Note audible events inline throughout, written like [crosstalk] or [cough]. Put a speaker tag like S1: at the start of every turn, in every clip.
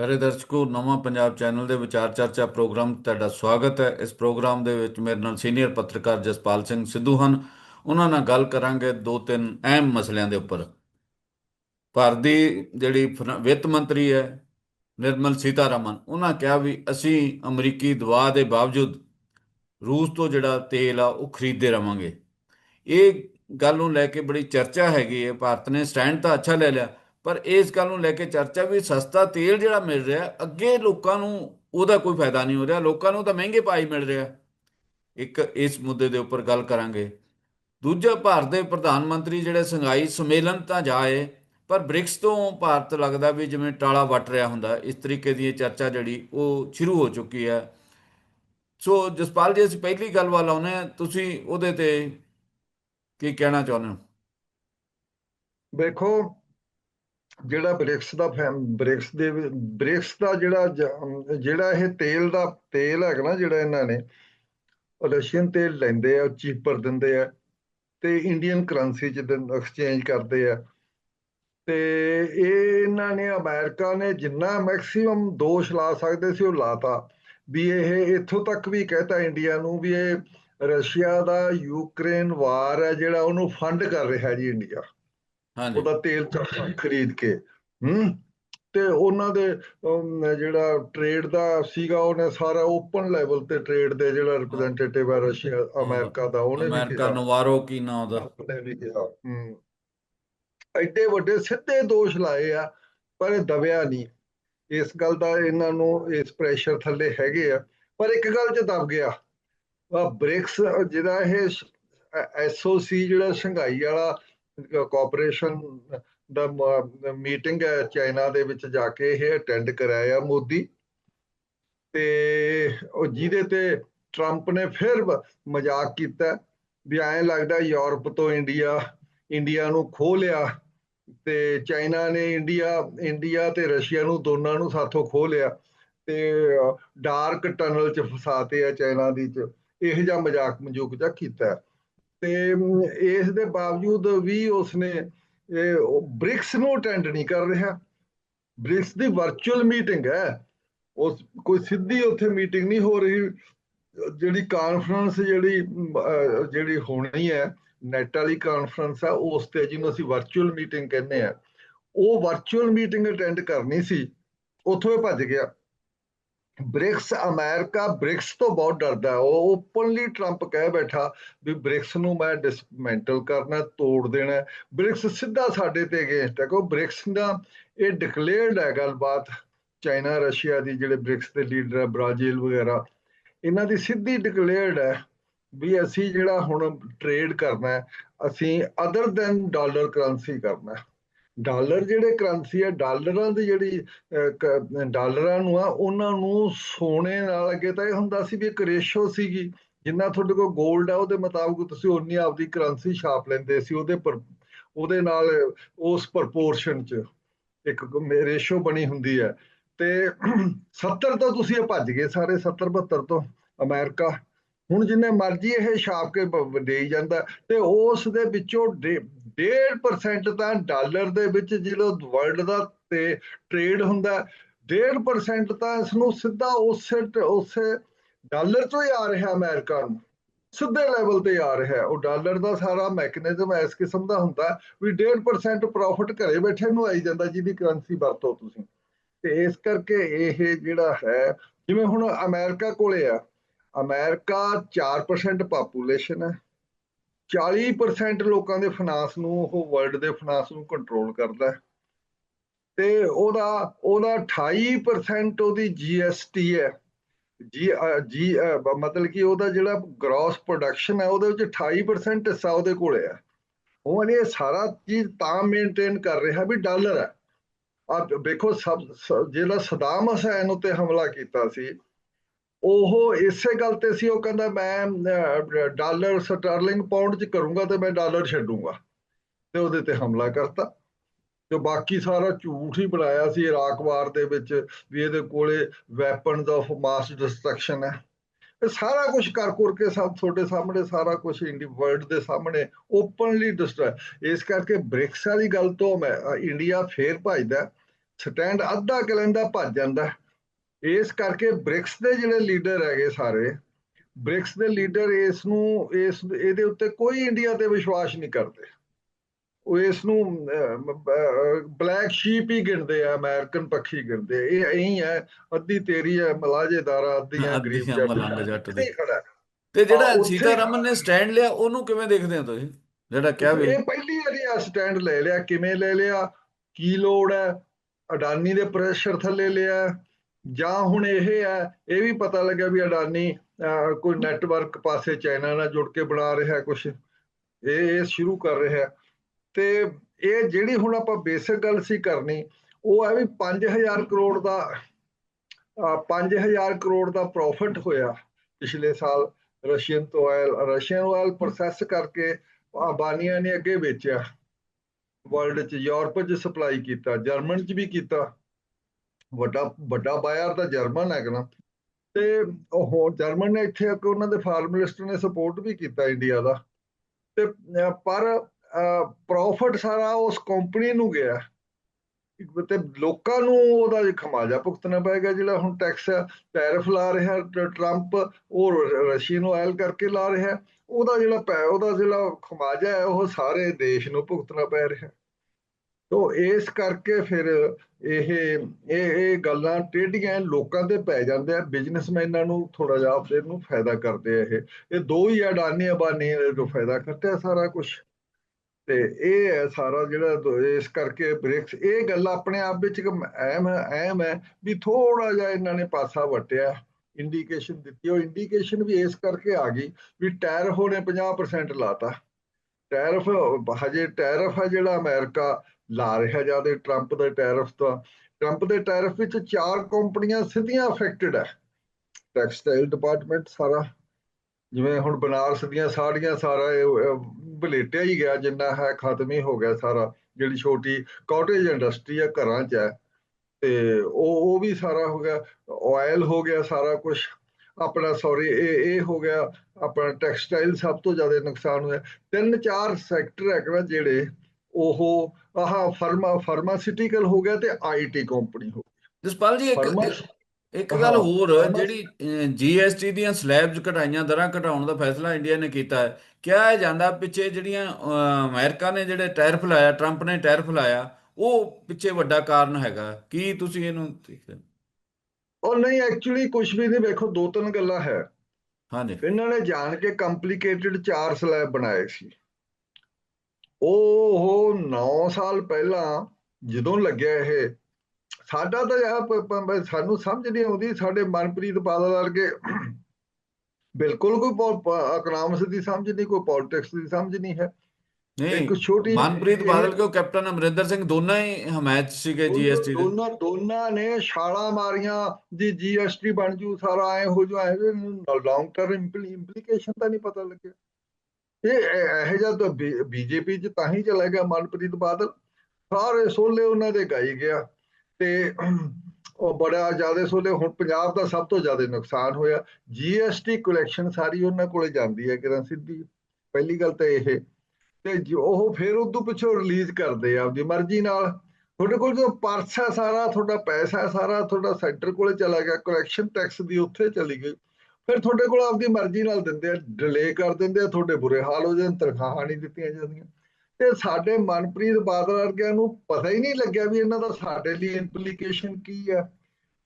S1: ਪਿਆਰੇ ਦਰਸ਼ਕੋ, ਨਵਾਂ ਪੰਜਾਬ ਚੈਨਲ ਦੇ ਵਿਚਾਰ ਚਰਚਾ ਪ੍ਰੋਗਰਾਮ ਤੁਹਾਡਾ ਸਵਾਗਤ ਹੈ। ਇਸ ਪ੍ਰੋਗਰਾਮ ਦੇ ਵਿੱਚ ਮੇਰੇ ਨਾਲ ਸੀਨੀਅਰ ਪੱਤਰਕਾਰ ਜਸਪਾਲ ਸਿੰਘ ਸਿੱਧੂ ਹਨ। ਉਹਨਾਂ ਨਾਲ ਗੱਲ ਕਰਾਂਗੇ ਦੋ ਤਿੰਨ ਅਹਿਮ ਮਸਲਿਆਂ ਦੇ ਉੱਪਰ। ਭਾਰਤ ਦੀ ਜਿਹੜੀ ਫਰ- ਵਿੱਤ ਮੰਤਰੀ ਹੈ, ਨਿਰਮਲ ਸੀਤਾਰਮਨ, ਉਹਨਾਂ ਕਿਹਾ ਵੀ ਅਸੀਂ ਅਮਰੀਕੀ ਦਬਾਅ ਦੇ ਬਾਵਜੂਦ ਰੂਸ ਤੋਂ ਜਿਹੜਾ ਤੇਲ ਆ, ਉਹ ਖਰੀਦਦੇ ਰਵਾਂਗੇ। ਇਹ ਗੱਲ ਨੂੰ ਲੈ ਕੇ ਬੜੀ ਚਰਚਾ ਹੈਗੀ ਹੈ। ਭਾਰਤ ਨੇ ਸਟੈਂਡ ਤਾਂ ਅੱਛਾ ਲੈ ਲਿਆ ਪਰ ਇਸ ਗੱਲ ਨੂੰ ਲੈ ਕੇ ਚਰਚਾ ਵੀ ਸਸਤਾ ਤੇਲ ਜਿਹੜਾ ਮਿਲ ਰਿਹਾ, ਅੱਗੇ ਲੋਕਾਂ ਨੂੰ ਉਹਦਾ ਕੋਈ ਫਾਇਦਾ ਨਹੀਂ ਹੋ ਰਿਹਾ, ਲੋਕਾਂ ਨੂੰ ਤਾਂ ਮਹਿੰਗੇ ਭਾਅ ਮਿਲ ਰਿਹਾ। ਇੱਕ ਇਸ ਮੁੱਦੇ ਦੇ ਉੱਪਰ ਗੱਲ ਕਰਾਂਗੇ। ਦੂਜਾ, ਭਾਰਤ ਦੇ ਪ੍ਰਧਾਨ ਮੰਤਰੀ ਜਿਹੜੇ ਸੰਘਾਈ ਸੰਮੇਲਨ ਤਾਂ ਜਾਏ, ਪਰ ਬ੍ਰਿਕਸ ਤੋਂ ਭਾਰਤ ਲੱਗਦਾ ਵੀ ਜਿਵੇਂ ਟਾਲਾ ਵੱਟ ਰਿਹਾ ਹੁੰਦਾ, ਇਸ ਤਰੀਕੇ ਦੀ ਇਹ ਚਰਚਾ ਜਿਹੜੀ ਉਹ ਸ਼ੁਰੂ ਹੋ ਚੁੱਕੀ ਹੈ। ਸੋ ਜਸਪਾਲ ਜੀ, ਅਸੀਂ ਪਹਿਲੀ ਗੱਲ ਵੱਲ ਆਉਂਦੇ ਹਾਂ। ਤੁਸੀਂ ਉਹਦੇ ਤੇ ਕੀ ਕਹਿਣਾ ਚਾਹੁੰਦੇ ਹੋ?
S2: ਵੇਖੋ ਜਿਹੜਾ ਬ੍ਰਿਕਸ ਦਾ ਬ੍ਰਿਕਸ ਦੇ ਬ੍ਰਿਕਸ ਦਾ ਜਿਹੜਾ ਜਿਹੜਾ ਇਹ ਤੇਲ ਦਾ ਤੇਲ ਹੈਗਾ ਨਾ ਜਿਹੜਾ ਇਹਨਾਂ ਨੇ ਰਸ਼ੀਅਨ ਤੇਲ ਲੈਂਦੇ ਆ ਚੀਪਰ ਦਿੰਦੇ ਆ, ਤੇ ਇੰਡੀਅਨ ਕਰੰਸੀ ਚ ਐਕਸਚੇਂਜ ਕਰਦੇ ਆ। ਤੇ ਇਹ ਇਹਨਾਂ ਨੇ, ਅਮਰੀਕਾ ਨੇ ਜਿੰਨਾ ਮੈਕਸਿਮਮ ਦੋਸ਼ ਲਾ ਸਕਦੇ ਸੀ, ਉਹ ਲਾਤਾ। ਵੀ ਇਹ ਇੱਥੋਂ ਤੱਕ ਵੀ ਕਹਤਾ ਇੰਡੀਆ ਨੂੰ ਵੀ ਇਹ ਰਸ਼ੀਆ ਦਾ ਯੂਕਰੇਨ ਵਾਰ ਹੈ ਜਿਹੜਾ ਉਹਨੂੰ ਫੰਡ ਕਰ ਰਿਹਾ ਜੀ ਇੰਡੀਆ। ਉਹਦਾ ਤੇਲ ਖਰੀਦ ਕੇ ਹੂੰ? ਤੇ ਉਹਨਾਂ ਦੇ ਜਿਹੜਾ ਟ੍ਰੇਡ ਦਾ ਸੀਗਾ ਉਹਨੇ ਸਾਰਾ ਓਪਨ ਲੈਵਲ ਤੇ ਟ੍ਰੇਡ ਦੇ ਜਿਹੜਾ ਰਿਪਰੈਜ਼ੈਂਟੇਟਿਵ ਹੈ ਰਸ਼ੀਆ ਅਮਰੀਕਾ ਦਾ ਉਹਨੇ ਵੀ
S1: ਅਮਰੀਕਾ ਨਵਾਰੋ ਕੀ ਨਾ ਉਹਦਾ?
S2: ਉਹਨੇ ਵੀ ਕਿਹਾ ਹੂੰ। ਐਡੇ ਵੱਡੇ ਸਿੱਧੇ ਦੋਸ਼ ਲਾਏ ਆ ਪਰ ਇਹ ਦਬਿਆ ਨਹੀਂ। ਇਸ ਗੱਲ ਦਾ ਇਹਨਾਂ ਨੂੰ ਇਸ ਪ੍ਰੈਸ਼ਰ ਥੱਲੇ ਹੈਗੇ ਆ ਪਰ ਇੱਕ ਗੱਲ 'ਚ ਦਬ ਗਿਆ। ਆ ਬ੍ਰਿਕਸ ਜਿਹੜਾ ਇਹ ਐਸਓਸੀ ਜਿਹੜਾ ਸ਼ੰਘਾਈ ਵਾਲਾ ਕੋਆਪਰੇਸ਼ਨ ਦਾ ਮੀਟਿੰਗ ਹੈ ਚਾਈਨਾ ਦੇ ਵਿੱਚ ਜਾ ਕੇ ਇਹ ਅਟੈਂਡ ਕਰਾਇਆ ਮੋਦੀ। ਤੇ ਉਹ ਜਿਹਦੇ ਤੇ ਟਰੰਪ ਨੇ ਫਿਰ ਮਜ਼ਾਕ ਕੀਤਾ ਵੀ ਐਂ ਲੱਗਦਾ ਯੂਰਪ ਤੋਂ ਇੰਡੀਆ ਇੰਡੀਆ ਨੂੰ ਖੋਹ ਲਿਆ ਤੇ ਚਾਈਨਾ ਨੇ ਇੰਡੀਆ ਇੰਡੀਆ ਤੇ ਰਸ਼ੀਆ ਨੂੰ ਦੋਨਾਂ ਨੂੰ ਸਾਥੋਂ ਖੋਹ ਲਿਆ ਤੇ ਡਾਰਕ ਟਨਲ ਚ ਫਸਾਤੇ ਆ ਚਾਈਨਾ ਦੀ ਚ। ਇਹ ਜਿਹਾ ਮਜ਼ਾਕ ਮਜੂਕ ਜਿਹਾ ਕੀਤਾ। ਤੇ ਇਸ ਦੇ ਬਾਵਜੂਦ ਵੀ ਉਸਨੇ ਬ੍ਰਿਕਸ ਨੂੰ ਅਟੈਂਡ ਨਹੀਂ ਕਰ ਰਿਹਾ। ਬ੍ਰਿਕਸ ਦੀ ਵਰਚੁਅਲ ਮੀਟਿੰਗ ਹੈ। ਉਸ, ਕੋਈ ਸਿੱਧੀ ਉੱਥੇ ਮੀਟਿੰਗ ਨਹੀਂ ਹੋ ਰਹੀ। ਜਿਹੜੀ ਕਾਨਫਰੰਸ ਜਿਹੜੀ ਜਿਹੜੀ ਹੋਣੀ ਹੈ ਨੈਟ ਵਾਲੀ ਕਾਨਫਰੰਸ ਆ ਉਸ ਤੇ ਜਿਹਨੂੰ ਅਸੀਂ ਵਰਚੁਅਲ ਮੀਟਿੰਗ ਕਹਿੰਦੇ ਆ ਉਹ ਵਰਚੁਅਲ ਮੀਟਿੰਗ ਅਟੈਂਡ ਕਰਨੀ ਸੀ। ਉੱਥੋਂ ਇਹ ਭੱਜ ਗਿਆ। ਬ੍ਰਿਕਸ ਅਮਰੀਕਾ, ਬ੍ਰਿਕਸ ਤੋਂ ਬਹੁਤ ਡਰਦਾ ਉਹ ਓਪਨਲੀ ਟਰੰਪ ਕਹਿ ਬੈਠਾ ਵੀ ਬ੍ਰਿਕਸ ਨੂੰ ਮੈਂ ਡਿਸਮੈਂਟਲ ਕਰਨਾ ਤੋੜ ਦੇਣਾ ਬ੍ਰਿਕਸ ਸਿੱਧਾ ਸਾਡੇ ਤੇ ਅਗੇਂਸਟ ਹੈ। ਕਿਉਂ? ਬ੍ਰਿਕਸ ਦਾ ਇਹ ਡਿਕਲੇਅਰਡ ਹੈ ਗੱਲਬਾਤ। ਚਾਈਨਾ, ਰਸ਼ੀਆ ਦੀ ਜਿਹੜੇ ਬ੍ਰਿਕਸ ਦੇ ਲੀਡਰ ਹੈ, ਬ੍ਰਾਜ਼ੀਲ ਵਗੈਰਾ, ਇਹਨਾਂ ਦੀ ਸਿੱਧੀ ਡਿਕਲੇਅਰਡ ਹੈ ਵੀ ਅਸੀਂ ਜਿਹੜਾ ਹੁਣ ਟ੍ਰੇਡ ਕਰਨਾ ਹੈ, ਅਸੀਂ ਅਦਰ ਦੈਨ ਡਾਲਰ ਕਰੰਸੀ ਕਰਨਾ ਹੈ। ਡਾਲਰ ਜਿਹੜੇ ਕਰੰਸੀ ਹੈ ਡਾਲਰਾਂ ਦੀ ਜਿਹੜੀ ਡਾਲਰਾਂ ਨੂੰ ਆ, ਉਹਨਾਂ ਨੂੰ ਸੋਨੇ ਨਾਲ ਅੱਗੇ ਤਾਂ ਇਹ ਹੁੰਦਾ ਸੀ ਵੀ ਇੱਕ ਰੇਸ਼ੋ ਸੀਗੀ, ਜਿੰਨਾ ਤੁਹਾਡੇ ਕੋਲ 골ਡ ਆ, ਉਹਦੇ ਮੁਤਾਬਕ ਤੁਸੀਂ ਉਨੀ ਆਪਦੀ ਕਰੰਸੀ ਛਾਪ ਲੈਂਦੇ ਸੀ, ਉਹਦੇ ਪਰ, ਉਹਦੇ ਨਾਲ ਉਸ ਪ੍ਰਪੋਰਸ਼ਨ ਚ ਇੱਕ ਰੇਸ਼ੋ ਬਣੀ ਹੁੰਦੀ ਹੈ। ਤੇ [clears throat] 70 ਤੋਂ ਤੁਸੀਂ ਇਹ ਭੱਜ ਗਏ ਸਾਰੇ 70 72 ਤੋਂ ਅਮਰੀਕਾ। ਹੁਣ ਜਿੰਨੇ ਮਰਜ਼ੀ ਇਹ ਛਾਪ ਕੇ ਦੇਈ ਜਾਂਦਾ, ਤੇ ਉਸ ਦੇ ਵਿੱਚੋਂ 1.5% ਤਾਂ ਡਾਲਰ ਦੇ ਵਿੱਚ ਜਿਹੜਾ ਵਰਲਡ ਦਾ ਤੇ ਟ੍ਰੇਡ ਹੁੰਦਾ 1.5% ਤਾਂ ਇਸ ਨੂੰ ਸਿੱਧਾ ਉਸੇ ਟ- ਉਸੇ ਡਾਲਰ ਤੋਂ ਹੀ ਆ ਰਿਹਾ ਅਮਰੀਕਾ ਨੂੰ, ਸਿੱਧੇ ਲੈਵਲ ਤੇ ਆ ਰਿਹਾ। ਉਹ ਡਾਲਰ ਦਾ ਸਾਰਾ ਮੈਕੈਨਿਜ਼ਮ ਇਸ ਕਿਸਮ ਦਾ ਹੁੰਦਾ ਵੀ 1.5% ਪ੍ਰੋਫਿਟ ਘਰੇ ਬੈਠੇ ਨੂੰ ਆਈ ਜਾਂਦਾ ਜਿਹਦੀ ਕਰੰਸੀ ਵਰਤੋ ਤੁਸੀਂ। ਤੇ ਇਸ ਕਰਕੇ ਇਹ ਜਿਹੜਾ ਹੈ, ਜਿਵੇਂ ਹੁਣ ਅਮਰੀਕਾ ਕੋਲੇ ਆ, ਅਮਰੀਕਾ 4% ਪਾਪੂਲੇਸ਼ਨ ਹੈ। 40% ਲੋਕਾਂ ਦੇ ਫਾਈਨਾਂਸ ਨੂੰ, ਉਹ ਵਰਲਡ ਦੇ ਫਾਈਨਾਂਸ ਨੂੰ ਕੰਟਰੋਲ ਕਰਦਾ ਹੈ। ਤੇ ਉਹਦਾ ਉਹਦਾ 28% ਉਹਦੀ ਜੀਐਸਟੀ ਹੈ। ਜੀ ਜੀ ਮਤਲਬ ਕਿ ਉਹਦਾ ਜਿਹੜਾ ਗ੍ਰੋਸ ਪ੍ਰੋਡਕਸ਼ਨ ਹੈ, ਉਹਦੇ ਵਿੱਚ 28% ਹਿੱਸਾ ਉਹਦੇ ਕੋਲ ਹੈ। ਉਹ ਇਹ ਸਾਰਾ ਚੀਜ਼ ਤਾਂ ਮੇਨਟੇਨ ਕਰ ਰਿਹਾ ਵੀ ਡਾਲਰ ਹੈ। ਆ ਵੇਖੋ ਸਭ ਜਿਹੜਾ ਸਦਾਮ ਹਸੈਨ ਉੱਤੇ ਹਮਲਾ ਕੀਤਾ ਸੀ ਉਹ ਇਸੇ ਗੱਲ ਤੇ ਸੀ, ਉਹ ਕਹਿੰਦਾ ਮੈਂ ਡਾਲਰ ਸਟਰਲਿੰਗ ਪਾਉਂਡ ਚ ਕਰੂੰਗਾ ਤੇ ਮੈਂ ਡਾਲਰ ਛੱਡੂੰਗਾ। ਤੇ ਉਹਦੇ ਤੇ ਹਮਲਾ ਕਰਤਾ। ਤੇ ਬਾਕੀ ਸਾਰਾ ਝੂਠ ਹੀ ਬਣਾਇਆ ਸੀ ਇਰਾਕ ਵਾਰ ਦੇ ਵਿੱਚ ਵੀ ਇਹਦੇ ਕੋਲੇ ਵੈਪਨਸ ਆਫ ਮਾਸ ਡਿਸਟਰਕਸ਼ਨ ਹੈ। ਇਹ ਸਾਰਾ ਕੁਝ ਕਰ ਕਰ ਕੇ ਸਭ ਤੁਹਾਡੇ ਸਾਹਮਣੇ, ਸਾਰਾ ਕੁਝ ਇੰਡੀ ਵਰਲਡ ਦੇ ਸਾਹਮਣੇ ਓਪਨਲੀ ਡਿਸਟਰ ਇਸ ਕਰਕੇ ਬ੍ਰਿਕਸ ਵਾਲੀ ਗੱਲ ਤੋਂ ਮੈਂ ਇੰਡੀਆ ਫੇਰ ਭਜਦਾ। ਸਟੈਂਡ ਅੱਧਾ ਕੈਲੰਡਾ ਭੱਜ ਜਾਂਦਾ। ਇਸ ਕਰਕੇ ਬ੍ਰਿਕਸ ਦੇ ਜਿਹੜੇ ਲੀਡਰ ਹੈਗੇ ਸਾਰੇ ਬ੍ਰਿਕਸ ਦੇ ਲੀਡਰ ਇਸ ਨੂੰ ਇਸ ਇਹਦੇ ਉੱਤੇ ਕੋਈ ਇੰਡੀਆ ਤੇ ਵਿਸ਼ਵਾਸ ਨਹੀਂ ਕਰਦੇ। ਉਹ ਇਸ ਨੂੰ ਬਲੈਕ ਸ਼ੀਪ ਹੀ ਗਿਣਦੇ ਆ ਅਮਰੀਕਨ ਪੱਖੀ ਗਿਣਦੇ। ਇਹ ਐਂ ਹੈ ਅੱਧੀ ਤੇਰੀ ਹੈ ਮਲਾਜੇਦਾਰਾ
S1: ਅੱਧੀ
S2: ਗਰੀਬ
S1: ਹੈ ਮਲੰਗ ਜੱਟ ਦੀ। ਤੇ ਜਿਹੜਾ ਸੀਤਾਰਮਨ ਨੇ ਸਟੈਂਡ ਲਿਆ ਉਹਨੂੰ ਕਿਵੇਂ ਦੇਖਦੇ ਹੋ ਤੁਸੀਂ? ਜਿਹੜਾ ਕਿਹਾ ਵੀ
S2: ਇਹ ਪਹਿਲੀ ਵਾਰੀ ਆ ਸਟੈਂਡ ਲੈ ਲਿਆ ਕਿਵੇਂ ਲੈ ਲਿਆ? ਕੀ ਲੋੜ ਹੈ? ਅਡਾਨੀ ਦੇ ਪ੍ਰੈਸ਼ਰ ਥੱਲੇ ਲਿਆ। ਜਾਂ ਹੁਣ ਇਹ ਹੈ ਇਹ ਵੀ ਪਤਾ ਲੱਗਿਆ ਵੀ ਅਡਾਨੀ ਕੋਈ ਨੈਟਵਰਕ ਪਾਸੇ ਚਾਈਨਾ ਨਾਲ ਜੁੜ ਕੇ ਬਣਾ ਰਿਹਾ ਕੁਝ ਇਹ ਇਹ ਸ਼ੁਰੂ ਕਰ ਰਿਹਾ। ਤੇ ਇਹ ਜਿਹੜੀ ਹੁਣ ਆਪਾਂ ਬੇਸਿਕ ਗੱਲ ਸੀ ਕਰਨੀ ਉਹ ਹੈ ਵੀ 5000 ਕਰੋੜ ਦਾ ਅਹ, 5000 ਕਰੋੜ ਦਾ ਪ੍ਰੋਫਿਟ ਹੋਇਆ ਪਿਛਲੇ ਸਾਲ ਰਸ਼ੀਅਨ ਤੋਂ ਆਇਲ ਰਸ਼ੀਅਨ ਆਇਲ ਪ੍ਰੋਸੈਸ ਕਰਕੇ ਅਬਾਨੀਆਂ ਨੇ ਅੱਗੇ ਵੇਚਿਆ। ਵਰਲਡ 'ਚ ਯੂਰਪ 'ਚ ਸਪਲਾਈ ਕੀਤਾ ਜਰਮਨ 'ਚ ਵੀ ਕੀਤਾ। ਵੱਡਾ ਵੱਡਾ ਬਾਇਰ ਤਾਂ ਜਰਮਨ ਹੈਗਾ ਨਾ? ਤੇ ਉਹ ਜਰਮਨ ਨੇ ਇੱਥੇ ਆ ਕੇ ਉਹਨਾਂ ਦੇ ਫਾਰਮ ਮਿਨਿਸਟਰ ਨੇ ਸਪੋਰਟ ਵੀ ਕੀਤਾ ਇੰਡੀਆ ਦਾ। ਤੇ ਅਹ, ਪਰ ਪ੍ਰੋਫਿਟ ਸਾਰਾ ਉਸ ਕੰਪਨੀ ਨੂੰ ਗਿਆ। ਤੇ ਲੋਕਾਂ ਨੂੰ ਉਹਦਾ ਖਮਾਜਾ ਭੁਗਤਣਾ ਪਏਗਾ ਜਿਹੜਾ ਹੁਣ ਟੈਕਸ ਟੈਰਿਫ ਲਾ ਰਿਹਾ ਟਰੰਪ ਉਹ ਰ- ਰਸ਼ੀਅਨ ਆਇਲ ਕਰਕੇ ਲਾ ਰਿਹਾ। ਉਹਦਾ ਜਿਹੜਾ ਪੈ ਉਹਦਾ ਜਿਹੜਾ ਖਮਾਜਾ ਹੈ ਉਹ ਸਾਰੇ ਦੇਸ਼ ਨੂੰ ਭੁਗਤਣਾ ਪੈ ਰਿਹਾ। ਤੋ ਇਸ ਕਰਕੇ ਫਿਰ ਇਹ ਇਹ ਇਹ ਗੱਲਾਂ ਟੇਢੀਆਂ ਲੋਕਾਂ ਤੇ ਪੈ ਜਾਂਦੇ ਆ ਬਿਜ਼ਨਸਮੈਨਾਂ ਨੂੰ ਥੋੜਾ ਜਿਹਾ ਆਪਦੇ ਨੂੰ ਫਾਇਦਾ ਕਰਦੇ ਆ ਇਹ। ਇਹ ਦੋ ਹੀ ਅਡਾਨੀ ਅਬਾਨੀ ਤੋਂ ਫਾਇਦਾ ਕੱਟਿਆ ਸਾਰਾ ਕੁਝ ਤੇ ਇਹ ਹੈ ਸਾਰਾ ਜਿਹੜਾ ਇਸ ਕਰਕੇ ਬ੍ਰਿਕਸ, ਇਹ ਗੱਲ ਆਪਣੇ ਆਪ ਵਿੱਚ ਇੱਕ ਅਹਿਮ ਅਹਿਮ ਹੈ ਵੀ ਥੋੜਾ ਜਿਹਾ ਇਹਨਾਂ ਨੇ ਪਾਸਾ ਵਟਿਆ ਇੰਡੀਕੇਸ਼ਨ ਦਿੱਤੀ। ਉਹ ਇੰਡੀਕੇਸ਼ਨ ਵੀ ਇਸ ਕਰਕੇ ਆ ਗਈ ਵੀ ਟੈਰਿਫ ਉਹਨੇ 50% ਲਾਤਾ। ਟੈਰਫ ਹਜੇ ਟੈਰਫ ਹੈ ਜਿਹੜਾ ਅਮਰੀਕਾ ਲਾ ਰਿਹਾ ਜ਼ਿਆਦਾ ਟਰੰਪ ਦੇ ਟੈਰਿਫ ਤੋਂ ਟਰੰਪ ਦੇ ਟੈਰਿਫ ਵਿੱਚ ਚਾਰ ਕੰਪਨੀਆਂ ਸਿੱਧੀਆਂ ਅਫੈਕਟਡ ਹੈ ਟੈਕਸਟਾਈਲ ਡਿਪਾਰਟਮੈਂਟ ਸਾਰਾ, ਜਿਵੇਂ ਹੁਣ ਬਨਾਰਸ ਦੀਆਂ ਸਾੜੀਆਂ ਸਾਰਾ ਬਲੇਟਿਆ ਹੀ ਗਿਆ, ਜਿੰਨਾ ਹੈ ਖਤਮ ਹੀ ਹੋ ਗਿਆ ਸਾਰਾ। ਜਿਹੜੀ ਛੋਟੀ ਕਾਟੇਜ ਇੰਡਸਟਰੀ ਆ ਘਰਾਂ 'ਚ ਹੈ ਤੇ ਉਹ ਉਹ ਵੀ ਸਾਰਾ ਹੋ ਗਿਆ। ਆਇਲ ਹੋ ਗਿਆ ਸਾਰਾ ਕੁਝ ਆਪਣਾ ਸੌਰੀ ਇਹ ਇਹ ਹੋ ਗਿਆ। ਆਪਣਾ ਟੈਕਸਟਾਈਲ ਸਭ ਤੋਂ ਜ਼ਿਆਦਾ ਨੁਕਸਾਨ ਹੋਇਆ। ਤਿੰਨ ਚਾਰ ਸੈਕਟਰ ਹੈ ਨਾ ਜਿਹੜੇ ਉਹ ਆਹ ਫਾਰਮਾ ਫਾਰਮਾਸਿਊਟੀਕਲ ਹੋ ਗਿਆ ਤੇ ਆਈਟੀ ਕੰਪਨੀ ਹੋ
S1: ਜਸਪਾਲ ਜੀ ਇੱਕ ਇੱਕ ਗੱਲ ਹੋਰ ਜਿਹੜੀ ਜੀਐਸਟੀ ਦੀਆਂ ਸਲੈਬਸ ਘਟਾਈਆਂ ਦਰਾਂ ਘਟਾਉਣ ਦਾ ਫੈਸਲਾ ਇੰਡੀਆ ਨੇ ਕੀਤਾ ਹੈ। ਕਿਹਾ ਜਾਂਦਾ ਪਿੱਛੇ ਜਿਹੜੀਆਂ ਅਮਰੀਕਾ ਨੇ ਜਿਹੜੇ ਟੈਰਿਫ ਲਾਇਆ ਟਰੰਪ ਨੇ ਟੈਰਿਫ ਲਾਇਆ ਉਹ ਪਿੱਛੇ ਵੱਡਾ ਕਾਰਨ ਹੈਗਾ। ਕੀ ਤੁਸੀਂ ਇਹਨੂੰ ਦੇਖਦੇ ਹੋ?
S2: ਉਹ ਨਹੀਂ ਐਕਚੁਅਲੀ ਕੁਝ ਵੀ ਨਹੀਂ ਵੇਖੋ ਦੋ ਤਿੰਨ ਗੱਲਾਂ ਹੈ।
S1: ਹਾਂਜੀ।
S2: ਇਹਨਾਂ ਨੇ ਜਾਣ ਕੇ ਕੰਪਲਿਕੇਟਡ ਚਾਰ ਸਲੈਬ ਬਣਾਏ ਸੀ। ਉਹ ਉਹ 9 ਸਾਲ ਪਹਿਲਾਂ ਜਦੋਂ ਲੱਗਿਆ ਇਹ ਸਾਡਾ ਤਾਂ ਪ- ਸਾਨੂੰ ਸਮਝ ਨਹੀਂ ਆਉਂਦੀ ਸਾਡੇ ਮਨਪ੍ਰੀਤ ਬਾਦਲ ਵਰਗੇ ਬਿਲਕੁਲ ਕੋਈ ਇਕਨੋਮਿਕਸ ਦੀ ਸਮਝ ਨਹੀਂ ਕੋਈ ਪੋਲਿਟਿਕਸ ਦੀ ਸਮਝ ਨਹੀਂ ਹੈ। ਇੱਕ ਛੋਟੀ
S1: ਮਨਪ੍ਰੀਤ
S2: ਇਹ-
S1: ਬਾਦਲ ਕਿਉਂ ਕੈਪਟਨ ਅਮਰਿੰਦਰ ਸਿੰਘ ਦੋਨਾਂ ਹੀ ਹਮਾਇਤ ਸੀਗੇ ਜੀਐਸਟੀ ਦੇ।
S2: ਦੋਨਾਂ ਦੋਨਾਂ ਨੇ ਛਾਲਾਂ ਮਾਰੀਆਂ ਜੀ ਜੀਐਸਟੀ ਬਣ ਜੂ ਸਾਰਾ ਐ ਹੋ ਜੂ ਐ ਲੌਂਗ ਟਰਮ ਇੰਪਲੀਕੇਸ਼ਨ ਤਾਂ ਨਹੀਂ ਪਤਾ ਲੱਗਿਆ। ਇਹ ਇਹ ਜਿਹਾ ਤਾਂ ਬੀਜੇਪੀ ਚ ਤਾਂ ਹੀ ਚਲਾ ਗਿਆ ਮਨਪ੍ਰੀਤ ਬਾਦਲ। ਸਾਰੇ ਸੋਲੇ ਉਹਨਾਂ ਦੇ ਗਾਈ ਗਿਆ ਤੇ ਉਹ ਬੜਾ ਜ਼ਿਆਦਾ ਸੋਲੇ। ਹੁਣ ਪੰਜਾਬ ਦਾ ਸਭ ਤੋਂ ਜ਼ਿਆਦਾ ਨੁਕਸਾਨ ਹੋਇਆ। ਜੀਐਸਟੀ ਕਲੈਕਸ਼ਨ ਸਾਰੀ ਉਹਨਾਂ ਕੋਲੇ ਜਾਂਦੀ ਹੈ ਕਿਰਾਂ ਸਿੱਧੀ ਪਹਿਲੀ ਗੱਲ ਤਾਂ ਇਹ। ਤੇ ਜੋ, ਉਹ ਫਿਰ ਉਦੋਂ ਪਿੱਛੋਂ ਰਿਲੀਜ਼ ਕਰਦੇ ਆ ਆਪਦੀ ਮਰਜ਼ੀ ਨਾਲ। ਤੁਹਾਡੇ ਕੋਲ ਜੋ ਪਰਸ ਹੈ ਸਾਰਾ, ਤੁਹਾਡਾ ਪੈਸਾ ਹੈ ਸਾਰਾ, ਤੁਹਾਡਾ ਸੈਂਟਰ ਕੋਲੇ ਚਲਾ ਗਿਆ। ਕਲੈਕਸ਼ਨ ਟੈਕਸ ਦੀ ਉੱਥੇ ਚਲੀ ਗਈ। ਫਿਰ ਤੁਹਾਡੇ ਕੋਲ ਆਪਦੀ ਮਰਜ਼ੀ ਨਾਲ ਦਿੰਦੇ ਆ ਡਿਲੇ ਕਰ ਦਿੰਦੇ ਆ, ਤੁਹਾਡੇ ਬੁਰੇ ਹਾਲ ਹੋ ਜਾਂਦੇ ਤਨਖਾਹਾਂ ਨਹੀਂ ਦਿੱਤੀਆਂ ਜਾਂਦੀਆਂ। ਤੇ ਸਾਡੇ ਮਨਪ੍ਰੀਤ ਬਾਦਲ ਵਰਗਿਆਂ ਨੂੰ ਪਤਾ ਹੀ ਨਹੀਂ ਲੱਗਿਆ ਵੀ ਇਹਨਾਂ ਦਾ ਸਾਡੇ ਲਈ ਇੰਪਲੀਕੇਸ਼ਨ ਕੀ ਹੈ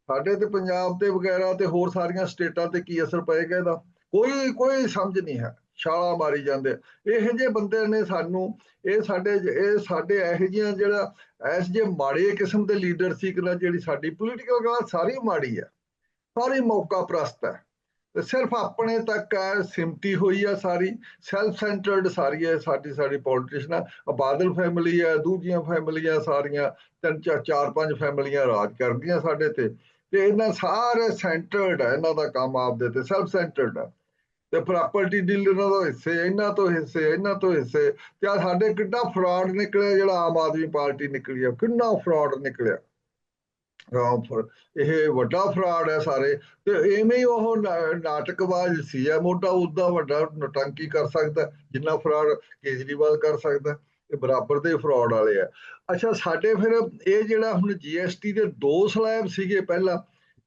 S2: ਸਾਡੇ ਤੇ ਪੰਜਾਬ ਤੇ ਵਗੈਰਾ ਤੇ ਹੋਰ ਸਾਰੀਆਂ ਸਟੇਟਾਂ ਤੇ ਕੀ ਅਸਰ ਪਏਗਾ ਇਹਦਾ? ਕੋਈ ਕੋਈ ਸਮਝ ਨਹੀਂ ਹੈ। ਛਾਲਾ ਮਾਰੀ ਜਾਂਦੇ ਆ। ਇਹੋ ਜਿਹੇ ਬੰਦੇ ਨੇ ਸਾਨੂੰ, ਇਹ ਸਾਡੇ ਇਹ ਸਾਡੇ ਇਹੋ ਜਿਹੀਆਂ ਜਿਹੜਾ ਐਸ ਜੇ ਮਾੜੇ ਕਿਸਮ ਦੇ ਲੀਡਰ ਸੀ ਕਿ ਨਾ ਜਿਹੜੀ ਸਾਡੀ ਪੋਲੀਟੀਕਲ ਕਲਾਸ ਸਾਰੀ ਮਾੜੀ ਹੈ ਸਾਰੀ ਮੌਕਾ ਪ੍ਰਸਤ ਹੈ। ਸਿਰਫ ਆਪਣੇ ਤੱਕ ਹੈ ਸਿਮਟੀ ਹੋਈ ਆ ਸਾਰੀ ਸੈਲਫ ਸੈਂਟਰਡ ਸਾਰੀ ਹੈ ਸਾਡੀ ਸਾਡੀ ਪੋਲੀਟੀਸ਼ਨ ਬਾਦਲ ਫੈਮਿਲੀ ਹੈ ਦੂਜੀਆਂ ਫੈਮਿਲੀਆਂ ਸਾਰੀਆਂ, ਤਿੰਨ ਚਾਰ ਚਾਰ ਪੰਜ ਫੈਮਿਲੀਆਂ ਰਾਜ ਕਰਦੀਆਂ ਸਾਡੇ ਤੇ। ਤੇ ਇਹਨਾਂ ਸਾਰੇ ਸੈਂਟਰਡ ਹੈ ਇਹਨਾਂ ਦਾ ਕੰਮ ਆਪਦੇ ਤੇ ਸੈਲਫ ਸੈਂਟਰਡ ਹੈ ਤੇ ਪ੍ਰਾਪਰਟੀ ਡੀਲਰਾਂ ਤੋਂ ਹਿੱਸੇ ਇਹਨਾਂ ਤੋਂ ਹਿੱਸੇ ਇਹਨਾਂ ਤੋਂ ਹਿੱਸੇ ਤੇ ਆਹ ਸਾਡੇ ਕਿੰਨਾ ਫਰਾਡ ਨਿਕਲਿਆ, ਜਿਹੜਾ ਆਮ ਆਦਮੀ ਪਾਰਟੀ ਨਿਕਲੀ ਆ। ਕਿੰਨਾ ਫਰਾਡ ਨਿਕਲਿਆ। ਆਹ ਇਹ ਵੱਡਾ ਫਰਾਡ ਹੈ ਸਾਰੇ। ਤੇ ਐਵੇਂ ਹੀ ਉਹ ਨਾਟਕਬਾਜ਼ ਸੀ ਆ ਮੋਟਾ ਉਦਾਂ ਵੱਡਾ ਨਟੰਕੀ ਕਰ ਸਕਦਾ ਜਿੰਨਾ ਫਰਾਡ ਕੇਜਰੀਵਾਲ ਕਰ ਸਕਦਾ ਇਹ ਬਰਾਬਰ ਦੇ ਫਰਾਡ ਵਾਲੇ ਆ ਅੱਛਾ, ਸਾਡੇ ਫਿਰ ਇਹ ਜਿਹੜਾ ਹੁਣ ਜੀਐਸਟੀ ਦੇ ਦੋ ਸਲੈਬ ਸੀਗੇ ਪਹਿਲਾਂ,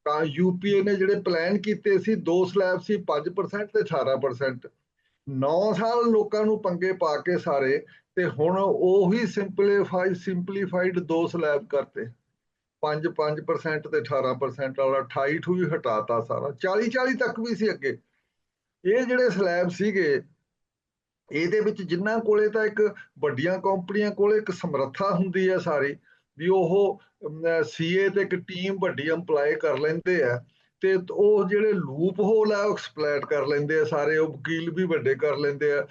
S2: ਤਾਂ ਯੂਪੀਏ ਨੇ ਜਿਹੜੇ ਪਲਾਨ ਕੀਤੇ ਸੀ, ਦੋ ਸਲੈਬ ਸੀ 5% ਤੇ 18% 9 ਸਾਲ ਲੋਕਾਂ ਨੂੰ ਪੰਗੇ ਪਾ ਕੇ ਸਾਰੇ, ਤੇ ਹੁਣ ਉਹੀ ਸਿੰਪਲੀਫਾਈ ਸਿੰਪਲੀਫਾਈਡ ਦੋ ਸਲੈਬ ਕਰਤੇ। 5 5% ਤੇ 18% ਵਾਲਾ 28 ਠੂ ਵੀ ਹਟਾਤਾ ਸਾਰਾ। 40 40 ਤੱਕ ਵੀ ਸੀ ਅੱਗੇ। ਇਹ ਜਿਹੜੇ ਸਲੈਬ ਸੀਗੇ, ਇਹਦੇ ਵਿੱਚ ਜਿਨ੍ਹਾਂ ਕੋਲੇ ਤਾਂ ਇੱਕ ਵੱਡੀਆਂ ਕੰਪਨੀਆਂ ਕੋਲੇ ਇੱਕ ਸਮਰੱਥਾ ਹੁੰਦੀ ਹੈ ਸਾਰੀ, ਵੀ ਉਹ ਸੀਏ ਤੇ ਇੱਕ ਟੀਮ ਵੱਡੀ ਇੰਪਲਾਈ ਕਰ ਲੈਂਦੇ ਆ, ਤੇ ਉਹ ਜਿਹੜੇ ਲੂਪ ਹੋਲ ਆ, ਉਹ ਐਕਸਪਲੋਇਟ ਕਰ ਲੈਂਦੇ ਆ ਸਾਰੇ। ਉਹ ਵਕੀਲ ਵੀ ਵੱਡੇ ਕਰ ਲੈਂਦੇ ਆ